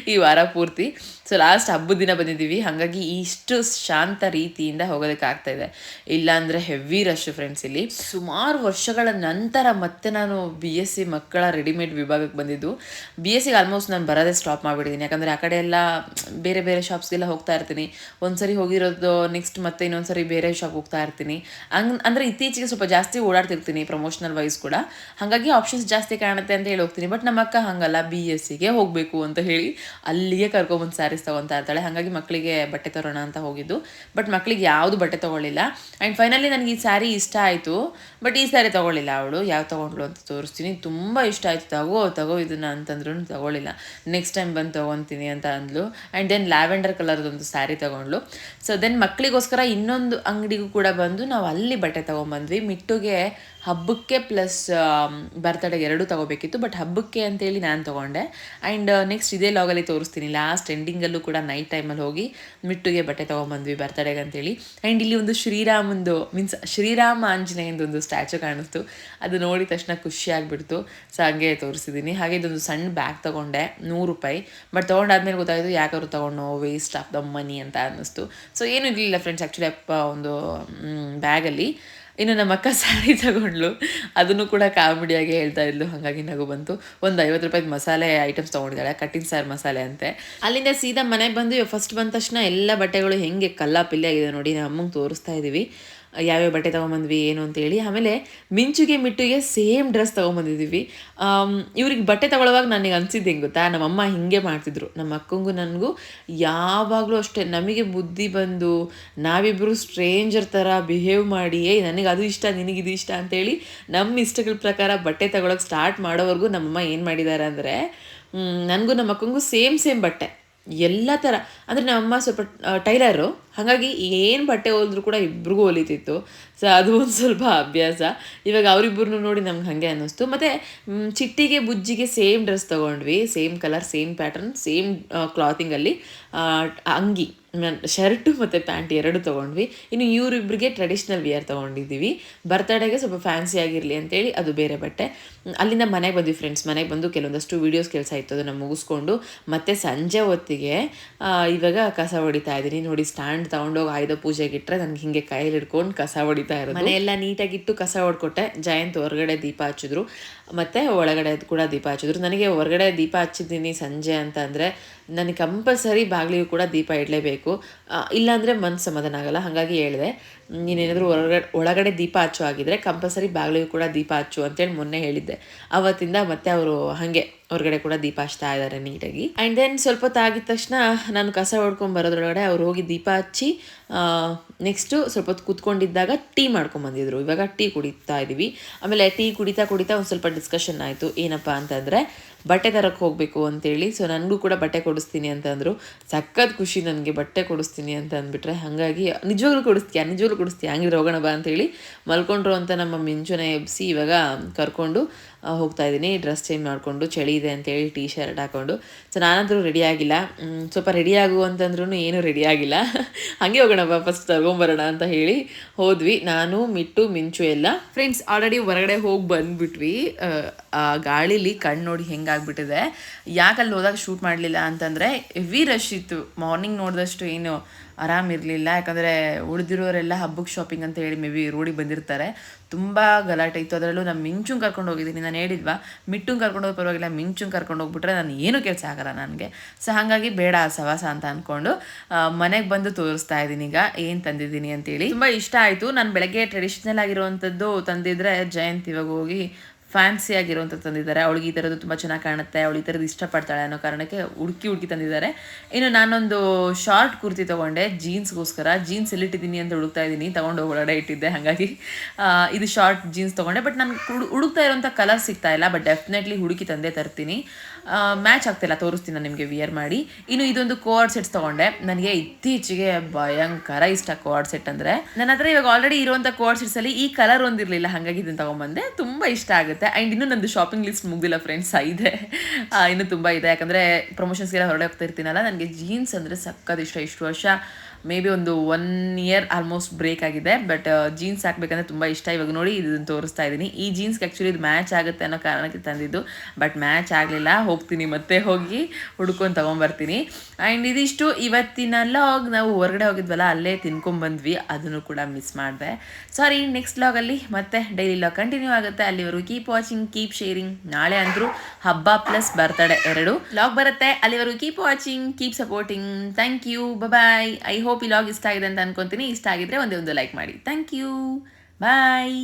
ಈ ವಾರ ಪೂರ್ತಿ. ಸೊ ಲಾಸ್ಟ್ ಹಬ್ಬದ ದಿನ ಬಂದಿದ್ದೀವಿ. ಹಾಗಾಗಿ ಇಷ್ಟು ಶಾಂತ ರೀತಿಯಿಂದ ಹೋಗೋದಕ್ಕೆ ಆಗ್ತಾ ಇದೆ. ಇಲ್ಲಾಂದರೆ ಹೆವಿ ರಶ್ ಫ್ರೆಂಡ್ಸ್ ಇಲ್ಲಿ. ಸುಮಾರು ವರ್ಷಗಳ ನಂತರ ಮತ್ತೆ ನಾನು ಬಿ ಎಸ್ ಸಿ ಮಕ್ಕಳ ರೆಡಿಮೇಡ್ ವಿಭಾಗಕ್ಕೆ ಬಂದಿದ್ದು. ಬಿ ಎಸ್ ಸಿಗೆ ಆಲ್ಮೋಸ್ಟ್ ನಾನು ಬರೋದೇ ಸ್ಟಾಪ್ ಮಾಡಿಬಿಟ್ಟಿದ್ದೀನಿ. ಯಾಕಂದರೆ ಆ ಕಡೆ ಎಲ್ಲ ಬೇರೆ ಬೇರೆ ಶಾಪ್ಸ್ಗೆಲ್ಲ ಹೋಗ್ತಾ ಇರ್ತೀನಿ. ಒಂದ್ಸರಿ ಹೋಗಿರೋದು ನೆಕ್ಸ್ಟ್ ಮತ್ತೆ ಇನ್ನೊಂದ್ಸರಿ ಬೇರೆ ಶಾಪ್ ಹೋಗ್ತಾ ಇರ್ತೀನಿ. ಹಂಗ್, ಅಂದರೆ ಇತ್ತೀಚೆಗೆ ಸ್ವಲ್ಪ ಜಾಸ್ತಿ ಓಡಾಡ್ತಿರ್ತೀನಿ ಪ್ರಮೋಷನಲ್ ವೈಸ್ ಕೂಡ. ಹಾಗಾಗಿ ಆಪ್ಷನ್ಸ್ ಜಾಸ್ತಿ ಕಾಣುತ್ತೆ ಅಂತ ಹೇಳಿ ಹೋಗ್ತೀನಿ. ಬಟ್ ನಮ್ಮ ಅಕ್ಕ ಹಂಗಲ್ಲ ಬಿ ಎಸ್ ಸಿಗೆ ಹೋಗಬೇಕು ಅಂತ ಹೇಳಿ ಅಲ್ಲಿಗೆ ಕರ್ಕೊಂಬಂದು ಸ್ಯಾರೀಸ್ ತೊಗೊತಾ ಇರ್ತಾಳೆ. ಹಾಗಾಗಿ ಮಕ್ಕಳಿಗೆ ಬಟ್ಟೆ ತರೋಣ ಅಂತ ಹೋಗಿದ್ದು. ಬಟ್ ಮಕ್ಕಳಿಗೆ ಯಾವುದು ಬಟ್ಟೆ ತೊಗೊಳ್ಳಿಲ್ಲ. ಆ್ಯಂಡ್ ಫೈನಲಿ ನನಗೆ ಈ ಸ್ಯಾರಿ ಇಷ್ಟ ಆಯಿತು. ಬಟ್ ಈ ಸ್ಯಾರಿ ತೊಗೊಳ್ಳಿಲ್ಲ ಅವಳು. ಯಾವ ತೊಗೊಂಡ್ಳು ಅಂತ ತೋರಿಸ್ತೀನಿ. ತುಂಬ ಇಷ್ಟ ಆಯಿತು. ತಗೋ ತಗೋ ಇದನ್ನು ಅಂತಂದ್ರೂ ತೊಗೊಳ್ಳಿಲ್ಲ. ನೆಕ್ಸ್ಟ್ ಟೈಮ್ ಬಂದು ತೊಗೊತೀನಿ ಅಂತ ಅಂದ್ಲು. ಆ್ಯಂಡ್ ದೆನ್ ಲ್ಯಾವೆಂಡರ್ ಕಲರ್ದೊಂದು ಸ್ಯಾರಿ ತೊಗೊಂಡ್ಳು. ಸೊ ದೆನ್ ಮಕ್ಕಳಿಗೋಸ್ಕರ ಇನ್ನೊಂದು ಅಂಗಡಿಗೂ ಕೂಡ ಬಂದು ನಾವು ಅಲ್ಲಿ ಬಟ್ಟೆ ತೊಗೊಂಬಂದ್ವಿ. ಮಿಟ್ಟುಗೆ ಹಬ್ಬಕ್ಕೆ ಪ್ಲಸ್ ಬರ್ತಡೆಗೆ ಎರಡೂ ತೊಗೋಬೇಕಿತ್ತು. ಬಟ್ ಹಬ್ಬಕ್ಕೆ ಅಂತೇಳಿ ನಾನು ತೊಗೊಂಡೆ. ಆ್ಯಂಡ್ ನೆಕ್ಸ್ಟ್ ಇದೇ ಲಾಗಲ್ಲಿ ತೋರಿಸ್ತೀನಿ. ಲಾಸ್ಟ್ ಎಂಡಿಂಗಲ್ಲೂ ಕೂಡ ನೈಟ್ ಟೈಮಲ್ಲಿ ಹೋಗಿ ಮಿಟ್ಟುಗೆ ಬಟ್ಟೆ ತೊಗೊಂಬಂದ್ವಿ ಬರ್ತಡೆಗೆ ಅಂತೇಳಿ. ಆ್ಯಂಡ್ ಇಲ್ಲಿ ಒಂದು ಶ್ರೀರಾಮಂದು ಮೀನ್ಸ್ ಶ್ರೀರಾಮ ಆಂಜನೇಯಂದು ಒಂದು ಸ್ಟ್ಯಾಚು ಕಾಣಿಸ್ತು. ಅದು ನೋಡಿದ ತಕ್ಷಣ ಖುಷಿ ಆಗಿಬಿಡ್ತು. ಸೊ ಹಂಗೆ ತೋರಿಸಿದ್ದೀನಿ ಹಾಗೆ ಇದೊಂದು ಸಣ್ಣ ಬ್ಯಾಗ್ ತೊಗೊಂಡೆ. ನೂರು ರೂಪಾಯಿ. ಬಟ್ ತೊಗೊಂಡಾದ್ಮೇಲೆ ಗೊತ್ತಾಯಿತು ಯಾಕಾದ್ರು ತೊಗೊಂಡು ವೇಸ್ಟ್ ಆಫ್ ದ ಮನಿ ಅಂತ ಅನ್ನಿಸ್ತು. ಸೊ ಏನೂ ಇರಲಿಲ್ಲ ಫ್ರೆಂಡ್ಸ್ ಆ್ಯಕ್ಚುಲಿ ಅಪ್ಪ ಒಂದು ಬ್ಯಾಗಲ್ಲಿ ಇನ್ನು ನಮ್ಮ ಅಕ್ಕ ಸ್ಯಾರಿ ತಗೊಂಡ್ಲು ಅದನ್ನು ಕೂಡ ಕಾಮಿಡಿಯಾಗಿ ಹೇಳ್ತಾ ಇದ್ಲು. ಹಾಗಾಗಿ ನಗು ಬಂತು. ಒಂದು ಐವತ್ತು ರೂಪಾಯಿ ಮಸಾಲೆ ಐಟಮ್ಸ್ ತೊಗೊಂಡಿದ್ದಾಳೆ. ಕಟ್ಟಿನ ಸಾರು ಮಸಾಲೆ ಅಂತೆ. ಅಲ್ಲಿಂದ ಸೀದಾ ಮನೆಗೆ ಬಂದು ಫಸ್ಟ್ ಬಂದ ತಕ್ಷಣ ಎಲ್ಲ ಬಟ್ಟೆಗಳು ಹೆಂಗೆ ಕಲ್ಲಾಪಿಲ್ಲಿ ಆಗಿದೆ ನೋಡಿ. ನಮ್ಮಂಗೆ ತೋರಿಸ್ತಾ ಇದ್ದೀವಿ ಯಾವ್ಯಾವ ಬಟ್ಟೆ ತೊಗೊಂಬಂದ್ವಿ, ಏನು ಅಂತೇಳಿ. ಆಮೇಲೆ ಮಿಂಚುಗೆ ಮಿಟ್ಟುಗೆ ಸೇಮ್ ಡ್ರೆಸ್ ತೊಗೊಂಬಂದಿದ್ದೀವಿ. ಇವ್ರಿಗೆ ಬಟ್ಟೆ ತೊಗೊಳುವಾಗ ನನಗೆ ಅನಿಸಿದ್ದು ಹೆಂಗೆ ಗೊತ್ತಾ? ನಮ್ಮಮ್ಮ ಹಿಂಗೆ ಮಾಡ್ತಿದ್ರು. ನಮ್ಮ ಅಕ್ಕಂಗೂ ನನಗೂ ಯಾವಾಗಲೂ ಅಷ್ಟೇ. ನಮಗೆ ಬುದ್ಧಿ ಬಂದು ನಾವಿಬ್ಬರು ಸ್ಟ್ರೇಂಜರ್ ಥರ ಬಿಹೇವ್ ಮಾಡಿ ಏಯ್ ನನಗೆ ಅದು ಇಷ್ಟ ನಿನಗಿದು ಇಷ್ಟ ಅಂತೇಳಿ ನಮ್ಮ ಇಷ್ಟಗಳ ಪ್ರಕಾರ ಬಟ್ಟೆ ತಗೊಳಕ್ಕೆ ಸ್ಟಾರ್ಟ್ ಮಾಡೋವರೆಗೂ ನಮ್ಮಮ್ಮ ಏನು ಮಾಡಿದ್ದಾರೆ ಅಂದರೆ ನನಗೂ ನಮ್ಮ ಅಕ್ಕಂಗೂ ಸೇಮ್ ಸೇಮ್ ಬಟ್ಟೆ. ಎಲ್ಲ ಥರ ಅಂದರೆ ನಮ್ಮಮ್ಮ ಸ್ವಲ್ಪ ಟೈಲರು. ಹಾಗಾಗಿ ಏನು ಬಟ್ಟೆ ಹೊಲಿದ್ರು ಕೂಡ ಇಬ್ರಿಗೂ ಹೊಲಿತಿತ್ತು. ಸೊ ಅದು ಒಂದು ಸ್ವಲ್ಪ ಅಭ್ಯಾಸ. ಇವಾಗ ಅವರಿಬ್ಬರನ್ನು ನೋಡಿ ನಮ್ಗೆ ಹಾಗೆ ಅನ್ನಿಸ್ತು. ಮತ್ತು ಚಿಟ್ಟಿಗೆ, ಬುಜ್ಜಿಗೆ ಸೇಮ್ ಡ್ರೆಸ್ ತೊಗೊಂಡ್ವಿ. Same colour, same pattern, same ಕ್ಲಾತಿಂಗಲ್ಲಿ. ಅಂಗಿ. ಶರ್ಟು ಮತ್ತು ಪ್ಯಾಂಟ್ ಎರಡು ತೊಗೊಂಡ್ವಿ. ಇನ್ನು ಇವರಿಬ್ಬರಿಗೆ ಟ್ರೆಡಿಷ್ನಲ್ ವಿಯರ್ ತೊಗೊಂಡಿದ್ದೀವಿ. ಬರ್ತಡೇಗೆ ಸ್ವಲ್ಪ ಫ್ಯಾನ್ಸಿ ಆಗಿರಲಿ ಅಂತೇಳಿ ಅದು ಬೇರೆ ಬಟ್ಟೆ. ಅಲ್ಲಿಂದ ಮನೆಗೆ ಬಂದ್ವಿ ಫ್ರೆಂಡ್ಸ್ ಮನೆಗೆ ಬಂದು ಕೆಲವೊಂದಷ್ಟು ವೀಡಿಯೋಸ್ ಕೆಲಸ ಇತ್ತು ಅದನ್ನು ಮುಗಿಸ್ಕೊಂಡು. ಮತ್ತೆ ಸಂಜೆ ಹೊತ್ತಿಗೆ ಇವಾಗ ಕಸ ಹೊಡಿತಾ ಇದ್ದೀನಿ. ನೋಡಿ ಸ್ಟ್ಯಾಂಡ್ ತೊಗೊಂಡೋಗಿ ಆಯ್ದ ಪೂಜೆಗೆ ಇಟ್ಟರೆ ನನಗೆ ಹಿಂಗೆ ಕೈಯಲ್ಲಿ ಹಿಡ್ಕೊಂಡು ಕಸ ಹೊಡಿತಾ ಇರೋದು. ಮನೆಯೆಲ್ಲ ನೀಟಾಗಿಟ್ಟು ಕಸ ಹೊಡ್ಕೊಟ್ಟೆ. ಜಯಂತ್ ಹೊರಗಡೆ ದೀಪ ಹಚ್ಚಿದ್ರು. ಮತ್ತು ಒಳಗಡೆ ಕೂಡ ದೀಪ ಹಚ್ಚಿದ್ರು. ನನಗೆ ಹೊರಗಡೆ ದೀಪ ಹಚ್ಚಿದ್ದೀನಿ ಸಂಜೆ ಅಂತ ನನಗೆ ಕಂಪಲ್ಸರಿ ಬಾಗಿಲಿಗೂ ಕೂಡ ದೀಪ ಇಡಲೇಬೇಕು. ಇಲ್ಲಾಂದರೆ ಮನ್ಸು ಸಮಾಧಾನ ಆಗಲ್ಲ. ಹಾಗಾಗಿ ಹೇಳಿದೆ ನೀನೇನಾದರೂ ಹೊರಗಡೆ ಒಳಗಡೆ ದೀಪ ಹಚ್ಚು ಆಗಿದ್ರೆ ಕಂಪಲ್ಸರಿ ಬಾಗಿಲಿಗೂ ಕೂಡ ದೀಪ ಹಚ್ಚು ಅಂತೇಳಿ ಮೊನ್ನೆ ಹೇಳಿದ್ದೆ. ಆವತ್ತಿಂದ ಮತ್ತೆ ಅವರು ಹಾಗೆ ಹೊರಗಡೆ ಕೂಡ ದೀಪ ಹಚ್ತಾ ಇದ್ದಾರೆ ನೀಟಾಗಿ. ಆ್ಯಂಡ್ ದೆನ್ ಸ್ವಲ್ಪ ಹೊತ್ತಾಗಿದ ತಕ್ಷಣ ನಾನು ಕಸ ಹೊಡ್ಕೊಂಡು ಬರೋದ್ರೊಳಗಡೆ ಅವ್ರು ಹೋಗಿ ದೀಪ ಹಚ್ಚಿ ನೆಕ್ಸ್ಟು ಸ್ವಲ್ಪ ಹೊತ್ತು ಕೂತ್ಕೊಂಡಿದ್ದಾಗ ಟೀ ಮಾಡ್ಕೊಂಬಂದಿದ್ರು ಇವಾಗ ಟೀ ಕುಡಿತಾ ಇದ್ದೀವಿ ಆಮೇಲೆ ಟೀ ಕುಡಿತಾ ಕುಡಿತಾ ಒಂದು ಸ್ವಲ್ಪ ಡಿಸ್ಕಷನ್ ಆಯಿತು. ಏನಪ್ಪ ಅಂತಂದರೆ, ಬಟ್ಟೆ ತರಕ್ಕೆ ಹೋಗಬೇಕು ಅಂತೇಳಿ. ಸೊ ನನಗೂ ಕೂಡ ಬಟ್ಟೆ ಕೊಡಿಸ್ತೀನಿ ಅಂತಂದರು. ಸಖತ್ ಖುಷಿ ನನಗೆ ಬಟ್ಟೆ ಕೊಡಿಸ್ತೀನಿ ಅಂತ ಅಂದ್ಬಿಟ್ರೆ ಹಾಗಾಗಿ ನಿಜವಾಗ್ಲೂ ಕೊಡಿಸ್ತೀಯಾ? ನಿಜವಾಗ್ಲೂ ಕೊಡಿಸ್ತೀಯ? ಹಂಗಿದ್ರೆ ಹೋಗೋಣ ಬಾ ಅಂತೇಳಿ ಮಲ್ಕೊಂಡ್ರು ಅಂತ ನಮ್ಮ ಮಿಂಚುನ ಎಬ್ಸಿ ಇವಾಗ ಕರ್ಕೊಂಡು ಹೋಗ್ತಾ ಇದ್ದೀನಿ. ಡ್ರೆಸ್ ಚೇಂಜ್ ಮಾಡಿಕೊಂಡು ಚಳಿ ಇದೆ ಅಂತೇಳಿ ಟೀ ಶರ್ಟ್ ಹಾಕೊಂಡು. ಸೊ ನಾನಂತರೂ ರೆಡಿ ಆಗಿಲ್ಲ. ಸ್ವಲ್ಪ ರೆಡಿ ಆಗು ಅಂತಂದ್ರೂ ಏನೂ ರೆಡಿ ಆಗಿಲ್ಲ. ಹಾಗೆ ಹೋಗೋಣ ಬಾ ಫಸ್ಟ್ ತಗೊಂಬರೋಣ ಅಂತ ಹೇಳಿ ಹೋದ್ವಿ. ನಾನು ಮಿಟ್ಟು ಮಿಂಚು ಎಲ್ಲ. ಫ್ರೆಂಡ್ಸ್ ಆಲ್ರೆಡಿ ಹೊರಗಡೆ ಹೋಗಿ ಬಂದ್ಬಿಟ್ವಿ. ಆ, ಆ ಗಾಳಿಲಿ ಕಣ್ಣು ನೋಡಿ ಹೆಂಗಾಗ್ಬಿಟ್ಟಿದೆ ಯಾಕೆ ಅಲ್ಲಿ ಹೋದಾಗ ಶೂಟ್ ಮಾಡಲಿಲ್ಲ ಅಂತಂದರೆ ಎವಿ ರಶ್ ಇತ್ತು. ಮಾರ್ನಿಂಗ್ ನೋಡಿದಷ್ಟು ಏನು ಆರಾಮಿರಲಿಲ್ಲ ಯಾಕಂದರೆ ಉಳಿದಿರೋರೆಲ್ಲ ಹಬ್ಬಕ್ಕೆ ಶಾಪಿಂಗ್ ಅಂತ ಹೇಳಿ ಮೇ ಬಿ ರೋಡಿಗೆ ಬಂದಿರ್ತಾರೆ. ತುಂಬ ಗಲಾಟೆ ಇತ್ತು. ಅದರಲ್ಲೂ ನಾನು ಮಿಂಚುಂಗ್ ಕರ್ಕೊಂಡು ಹೋಗಿದ್ದೀನಿ. ನಾನು ಹೇಳಿದ್ವಾ ಮಿಟ್ಟುಂಗ್ ಕರ್ಕೊಂಡು ಹೋಗಿ ಪರವಾಗಿಲ್ಲ ಮಿಂಚುಂಗ್ ಕರ್ಕೊಂಡು ಹೋಗ್ಬಿಟ್ರೆ ನಾನು ಏನೂ ಕೆಲಸ ಆಗಲ್ಲ ನನಗೆ. ಸೊ ಹಾಗಾಗಿ ಬೇಡ ಆ ಸವಾಸ ಅಂತ ಅಂದ್ಕೊಂಡು ಮನೆಗೆ ಬಂದು ತೋರಿಸ್ತಾ ಇದ್ದೀನಿ. ಈಗ ಏನು ತಂದಿದ್ದೀನಿ ಅಂತೇಳಿ. ತುಂಬ ಇಷ್ಟ ಆಯಿತು. ನಾನು ಬೆಳಗ್ಗೆ ಟ್ರೆಡಿಷ್ನಲ್ ಆಗಿರುವಂಥದ್ದು ತಂದಿದ್ರೆ ಜಯಂತ್ ಇವಾಗ ಹೋಗಿ ಫ್ಯಾನ್ಸಿ ಆಗಿರುವಂಥ ತಂದಿದ್ದಾರೆ. ಅವಳಿಗೆ ಈ ಥರದ್ದು ತುಂಬ ಚೆನ್ನಾಗಿ ಕಾಣುತ್ತೆ, ಅವಳು ಈ ಥರದ್ದು ಇಷ್ಟಪಡ್ತಾಳೆ ಅನ್ನೋ ಕಾರಣಕ್ಕೆ ಹುಡುಕಿ ಹುಡುಕಿ ತಂದಿದ್ದಾರೆ. ಇನ್ನು ನಾನೊಂದು ಶಾರ್ಟ್ ಕುರ್ತಿ ತೊಗೊಂಡೆ ಜೀನ್ಸ್ಗೋಸ್ಕರ ಜೀನ್ಸ್ ಎಲ್ಲಿಟ್ಟಿದ್ದೀನಿ ಅಂತ ಹುಡುಕ್ತಾ ಇದ್ದೀನಿ. ತೊಗೊಂಡು ಒಳಗಡೆ ಇಟ್ಟಿದ್ದೆ, ಹಾಗಾಗಿ ಇದು ಶಾರ್ಟ್ ಜೀನ್ಸ್ ತೊಗೊಂಡೆ. ಬಟ್ ನಾನು ಹುಡುಕ್ತಾ ಇರೋಂಥ ಕಲರ್ ಸಿಗ್ತಾ ಇಲ್ಲ ಬಟ್ ಡೆಫಿನೆಟ್ಲಿ ಹುಡುಕಿ ತಂದೆ ತರ್ತೀನಿ. ಮ್ಯಾಚ್ ಆಗ್ತಿಲ್ಲ, ತೋರಿಸ್ತೀನಿ ನಾನು ನಿಮಗೆ ವಿಯರ್ ಮಾಡಿ. ಇನ್ನು ಇದೊಂದು ಕೋಆರ್ಡ್ ಸೆಟ್ಸ್ ತೊಗೊಂಡೆ. ನನಗೆ ಇತ್ತೀಚೆಗೆ ಭಯಂಕರ ಇಷ್ಟ ಕೋಆರ್ಡ್ ಸೆಟ್ ಅಂದರೆ. ನನ್ನ ಹತ್ರ ಇವಾಗ ಆಲ್ರೆಡಿ ಇರುವಂಥ ಕೋಆರ್ಡ್ ಸೆಟ್ಸಲ್ಲಿ ಈ ಕಲರ್ ಒಂದಿರಲಿಲ್ಲ, ಹಾಗಾಗಿ ಇದನ್ನು ತೊಗೊಂಬಂದೆ. ತುಂಬ ಇಷ್ಟ ಆಗುತ್ತೆ. ಆ್ಯಂಡ್ ಇನ್ನೂ ನಂದು ಶಾಪಿಂಗ್ ಲಿಸ್ಟ್ ಮುಗ್ದಿಲ್ಲ ಫ್ರೆಂಡ್ಸ್ ಇದೆ. ಇನ್ನೂ ತುಂಬ ಇದೆ. ಯಾಕಂದರೆ ಪ್ರಮೋಷನ್ಸ್ಗೆಲ್ಲ ಹೊರಡೆ ಹೋಗ್ತಾ ಇರ್ತೀನಲ್ಲ, ನನಗೆ ಜೀನ್ಸ್ ಅಂದರೆ ಸಕ್ಕದಿಷ್ಟ ಇಷ್ಟ. ಇಷ್ಟು ವರ್ಷ ಮೇ ಬಿ ಒಂದು ಒನ್ ಇಯರ್ ಆಲ್ಮೋಸ್ಟ್ ಬ್ರೇಕ್ ಆಗಿದೆ ಬಟ್ ಜೀನ್ಸ್ ಹಾಕ್ಬೇಕಂದ್ರೆ ತುಂಬ ಇಷ್ಟ. ಇವಾಗ ನೋಡಿ ಇದನ್ನು ತೋರಿಸ್ತಾ ಇದ್ದೀನಿ ಈ ಜೀನ್ಸ್ಗೆ ಆ್ಯಕ್ಚುಲಿ ಇದು ಮ್ಯಾಚ್ ಆಗುತ್ತೆ ಅನ್ನೋ ಕಾರಣಕ್ಕೆ ತಂದಿದ್ದು ಬಟ್ ಮ್ಯಾಚ್ ಆಗಲಿಲ್ಲ. ಹೋಗ್ತೀನಿ ಮತ್ತೆ ಹೋಗಿ ಹುಡ್ಕೊಂಡು ತೊಗೊಂಬರ್ತೀನಿ. ಆ್ಯಂಡ್ ಇದಿಷ್ಟು ಇವತ್ತಿನ ಲಾಗ್ ನಾವು ಹೊರಗಡೆ ಹೋಗಿದ್ವಲ್ಲ, ಅಲ್ಲೇ ತಿನ್ಕೊಂಬಂದ್ವಿ. ಅದನ್ನು ಕೂಡ ಮಿಸ್ ಮಾಡಿದೆ. ಸಾರಿ ನೆಕ್ಸ್ಟ್ ಲಾಗಲ್ಲಿ ಮತ್ತೆ ಡೈಲಿ ಲಾಗ್ ಕಂಟಿನ್ಯೂ ಆಗುತ್ತೆ. ಅಲ್ಲಿವರೆಗೂ ಕೀಪ್ ವಾಚಿಂಗ್ ಕೀಪ್ ಶೇರಿಂಗ್ ನಾಳೆ ಅಂದರೂ ಹಬ್ಬ ಪ್ಲಸ್ ಬರ್ತಡೆ ಎರಡು. ಲಾಗ್ ಬರುತ್ತೆ. ಅಲ್ಲಿವರೆಗೂ keep watching keep supporting thank you bye I hope ಈ ಇಷ್ಟ ಆಗಿದೆ ಅಂತ ಅನ್ಕೊಂತೀನಿ. ಇಷ್ಟ ಆಗಿದ್ರೆ ಒಂದೇ ಒಂದು ಲೈಕ್ ಮಾಡಿ. Thank you bye